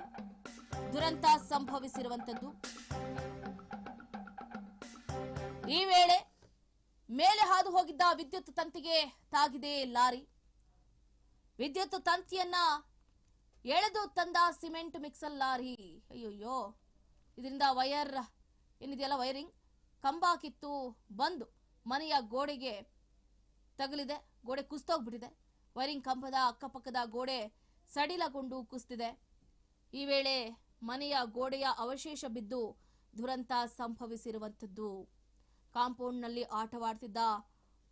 ದುರಂತ ಸಂಭವಿಸಿರುವಂತದ್ದು ಈ ವೇಳೆ ಮೇಲೆ ಹಾದು ಹೋಗಿದ್ದ ವಿದ್ಯುತ್ ತಂತಿಗೆ ತಾಗಿದೆ ಲಾರಿ. ವಿದ್ಯುತ್ ತಂತಿಯನ್ನ ಎಳೆದು ತಂದ ಸಿಮೆಂಟ್ ಮಿಕ್ಸಲ್ ಲಾರಿ. ಅಯ್ಯೋಯ್ಯೋ, ಇದರಿಂದ ವಯರ್ ಏನಿದೆಯಲ್ಲ ವೈರಿಂಗ್? ಕಂಬ ಕಿತ್ತು ಬಂದು ಮನೆಯ ಗೋಡೆಗೆ ತಗಲಿದೆ, ಗೋಡೆ ಕುಸ್ತೋಗ್ಬಿಟ್ಟಿದೆ. ವೈರಿಂಗ್ ಕಂಬದ ಅಕ್ಕಪಕ್ಕದ ಗೋಡೆ ಸಡಿಲಗೊಂಡು ಕುಸ್ತಿದೆ. ಈ ವೇಳೆ ಮನೆಯ ಗೋಡೆಯ ಅವಶೇಷ ಬಿದ್ದು ದುರಂತ ಸಂಭವಿಸಿರುವಂಥದ್ದು. ಕಾಂಪೌಂಡ್ನಲ್ಲಿ ಆಟವಾಡ್ತಿದ್ದ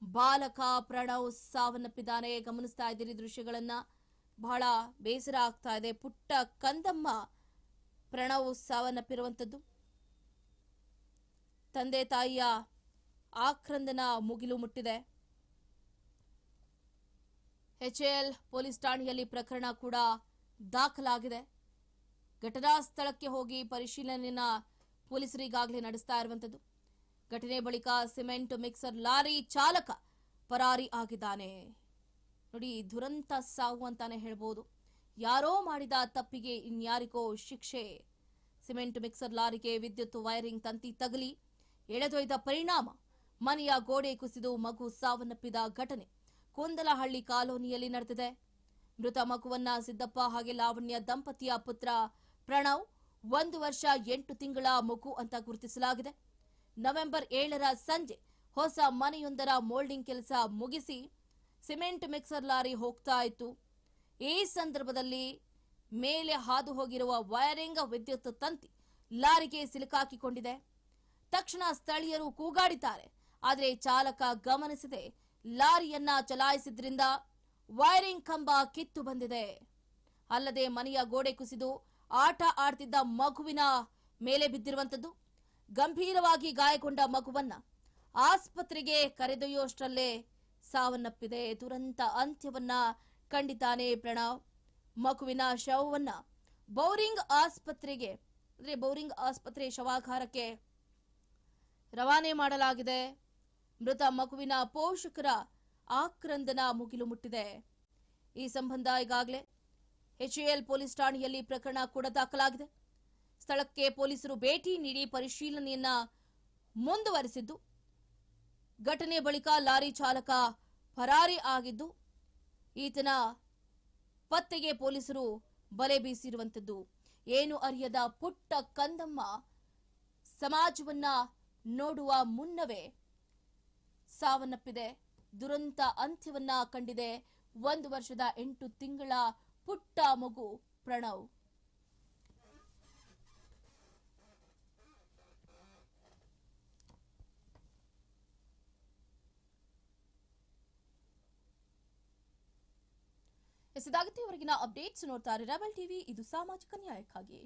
ಬಾಲಕ ಪ್ರಣವ್ ಸಾವನ್ನಪ್ಪಿದ್ದಾನೆ. ಗಮನಿಸ್ತಾ ಇದ್ದೀರಿ ದೃಶ್ಯಗಳನ್ನ. ಬಹಳ ಬೇಸರ ಆಗ್ತಾ ಇದೆ. ಪುಟ್ಟ ಕಂದಮ್ಮ ಪ್ರಣವ್ ಸಾವನ್ನಪ್ಪಿರುವಂಥದ್ದು. ತಂದೆ ತಾಯಿಯ ಆಕ್ರಂದನ ಮುಗಿಲು ಮುಟ್ಟಿದೆ. ಎಚ್ ಎಲ್ ಪೊಲೀಸ್ ಠಾಣೆಯಲ್ಲಿ ಪ್ರಕರಣ ಕೂಡ ದಾಖಲಾಗಿದೆ. ಘಟನಾ ಸ್ಥಳಕ್ಕೆ ಹೋಗಿ ಪರಿಶೀಲನೆಯನ್ನ ಪೊಲೀಸರಿಗಾಗಲೇ ನಡೆಸ್ತಾ ಇರುವಂತದ್ದು ಘಟನೆ ಬಳಿಕ ಸಿಮೆಂಟ್ ಮಿಕ್ಸರ್ ಲಾರಿ ಚಾಲಕ ಪರಾರಿ ಆಗಿದ್ದಾನೆ. ನೋಡಿ, ದುರಂತ ಸಾವು ಅಂತಾನೆ ಹೇಳ್ಬೋದು. ಯಾರೋ ಮಾಡಿದ ತಪ್ಪಿಗೆ ಇನ್ಯಾರಿಗೋ ಶಿಕ್ಷೆ. ಸಿಮೆಂಟ್ ಮಿಕ್ಸರ್ ಲಾರಿಗೆ ವಿದ್ಯುತ್ ವೈರಿಂಗ್ ತಂತಿ ತಗಲಿ, ಎಳೆದೊಯ್ದ ಪರಿಣಾಮ, ಮನೆಯ ಗೋಡೆ ಕುಸಿದು ಮಗು ಸಾವನ್ನಪ್ಪಿದ ಘಟನೆ ಕೊಂದಲಹಳ್ಳಿ ಕಾಲೋನಿಯಲ್ಲಿ ನಡೆದಿದೆ. ಮೃತ ಮಗುವನ್ನ ಸಿದ್ದಪ್ಪ ಹಾಗೆ ಲಾವಣ್ಯ ದಂಪತಿಯ ಪುತ್ರ ಪ್ರಣವ್ ಒಂದು ವರ್ಷ ಎಂಟು ತಿಂಗಳ ಮಗು ಅಂತ ಗುರುತಿಸಲಾಗಿದೆ. ನವೆಂಬರ್ ಏಳರ ಸಂಜೆ ಹೊಸ ಮನೆಯೊಂದರ ಮೋಲ್ಡಿಂಗ್ ಕೆಲಸ ಮುಗಿಸಿ ಸಿಮೆಂಟ್ ಮಿಕ್ಸರ್ ಲಾರಿ ಹೋಗ್ತಾ ಇತ್ತು. ಈ ಸಂದರ್ಭದಲ್ಲಿ ಮೇಲೆ ಹಾದು ಹೋಗಿರುವ ವೈರಿಂಗ್ ವಿದ್ಯುತ್ ತಂತಿ ಲಾರಿಗೆ ಸಿಲುಕಾಕಿಕೊಂಡಿದೆ. ತಕ್ಷಣ ಸ್ಥಳೀಯರು ಕೂಗಾಡಿದ್ದಾರೆ. ಆದರೆ ಚಾಲಕ ಗಮನಿಸದೆ ಲಾರಿಯನ್ನ ಚಲಾಯಿಸಿದ್ರಿಂದ ವೈರಿಂಗ್ ಕಂಬ ಕಿತ್ತು ಬಂದಿದೆ. ಅಲ್ಲದೆ ಮನೆಯ ಗೋಡೆ ಕುಸಿದು ಆಟ ಆಡ್ತಿದ್ದ ಮಗುವಿನ ಮೇಲೆ ಬಿದ್ದಿರುವಂತದ್ದು ಗಂಭೀರವಾಗಿ ಗಾಯಗೊಂಡ ಮಗುವನ್ನ ಆಸ್ಪತ್ರೆಗೆ ಕರೆದೊಯ್ಯುವಷ್ಟರಲ್ಲೇ ಸಾವನ್ನಪ್ಪಿದೆ. ದುರಂತ ಅಂತ್ಯವನ್ನ ಕಂಡಿದ್ದಾನೆ ಪ್ರಣವ್. ಮಗುವಿನ ಶವವನ್ನ ಬೌರಿಂಗ್ ಆಸ್ಪತ್ರೆಗೆ, ಅಂದ್ರೆ ಬೌರಿಂಗ್ ಆಸ್ಪತ್ರೆ ಶವಾಗಾರಕ್ಕೆ ರವಾನೆ ಮಾಡಲಾಗಿದೆ. ಮೃತ ಮಗುವಿನ ಪೋಷಕರ ಆಕ್ರಂದನ ಮುಗಿಲು ಮುಟ್ಟಿದೆ. ಈ ಸಂಬಂಧ ಈಗಾಗಲೇ ಎಚ್ಎಎಲ್ ಪೊಲೀಸ್ ಠಾಣೆಯಲ್ಲಿ ಪ್ರಕರಣ ಕೂಡ ದಾಖಲಾಗಿದೆ. ಸ್ಥಳಕ್ಕೆ ಪೊಲೀಸರು ಭೇಟಿ ನೀಡಿ ಪರಿಶೀಲನೆಯನ್ನ ಮುಂದುವರೆಸಿದ್ದು. ಘಟನೆ ಬಳಿಕ ಲಾರಿ ಚಾಲಕ ಪರಾರಿ ಆಗಿದ್ದು, ಈತನ ಪತ್ತೆಗೆ ಪೊಲೀಸರು ಬಲೆ ಬೀಸಿರುವಂತದ್ದು ಏನು ಅರಿಯದ ಪುಟ್ಟ ಕಂದಮ್ಮ ಸಮಾಜವನ್ನ ನೋಡುವ ಮುನ್ನವೇ ಸಾವನ್ನಪ್ಪಿದೆ. ದುರಂತ ಅಂತ್ಯವನ್ನ ಕಂಡಿದೆ. ಒಂದು ವರ್ಷದ ಎಂಟು ತಿಂಗಳ ಪುಟ್ಟ ಮಗು ಪ್ರಣವ್. ಇದಾಗುತ್ತೆ ಇವರೆಗಿನ ಅಪ್ಡೇಟ್ಸ್ ನೋಡ್ತಾರೆ ರೆಬಲ್ ಟಿವಿ ಇದು ಸಾಮಾಜಿಕ ನ್ಯಾಯಕ್ಕಾಗಿ.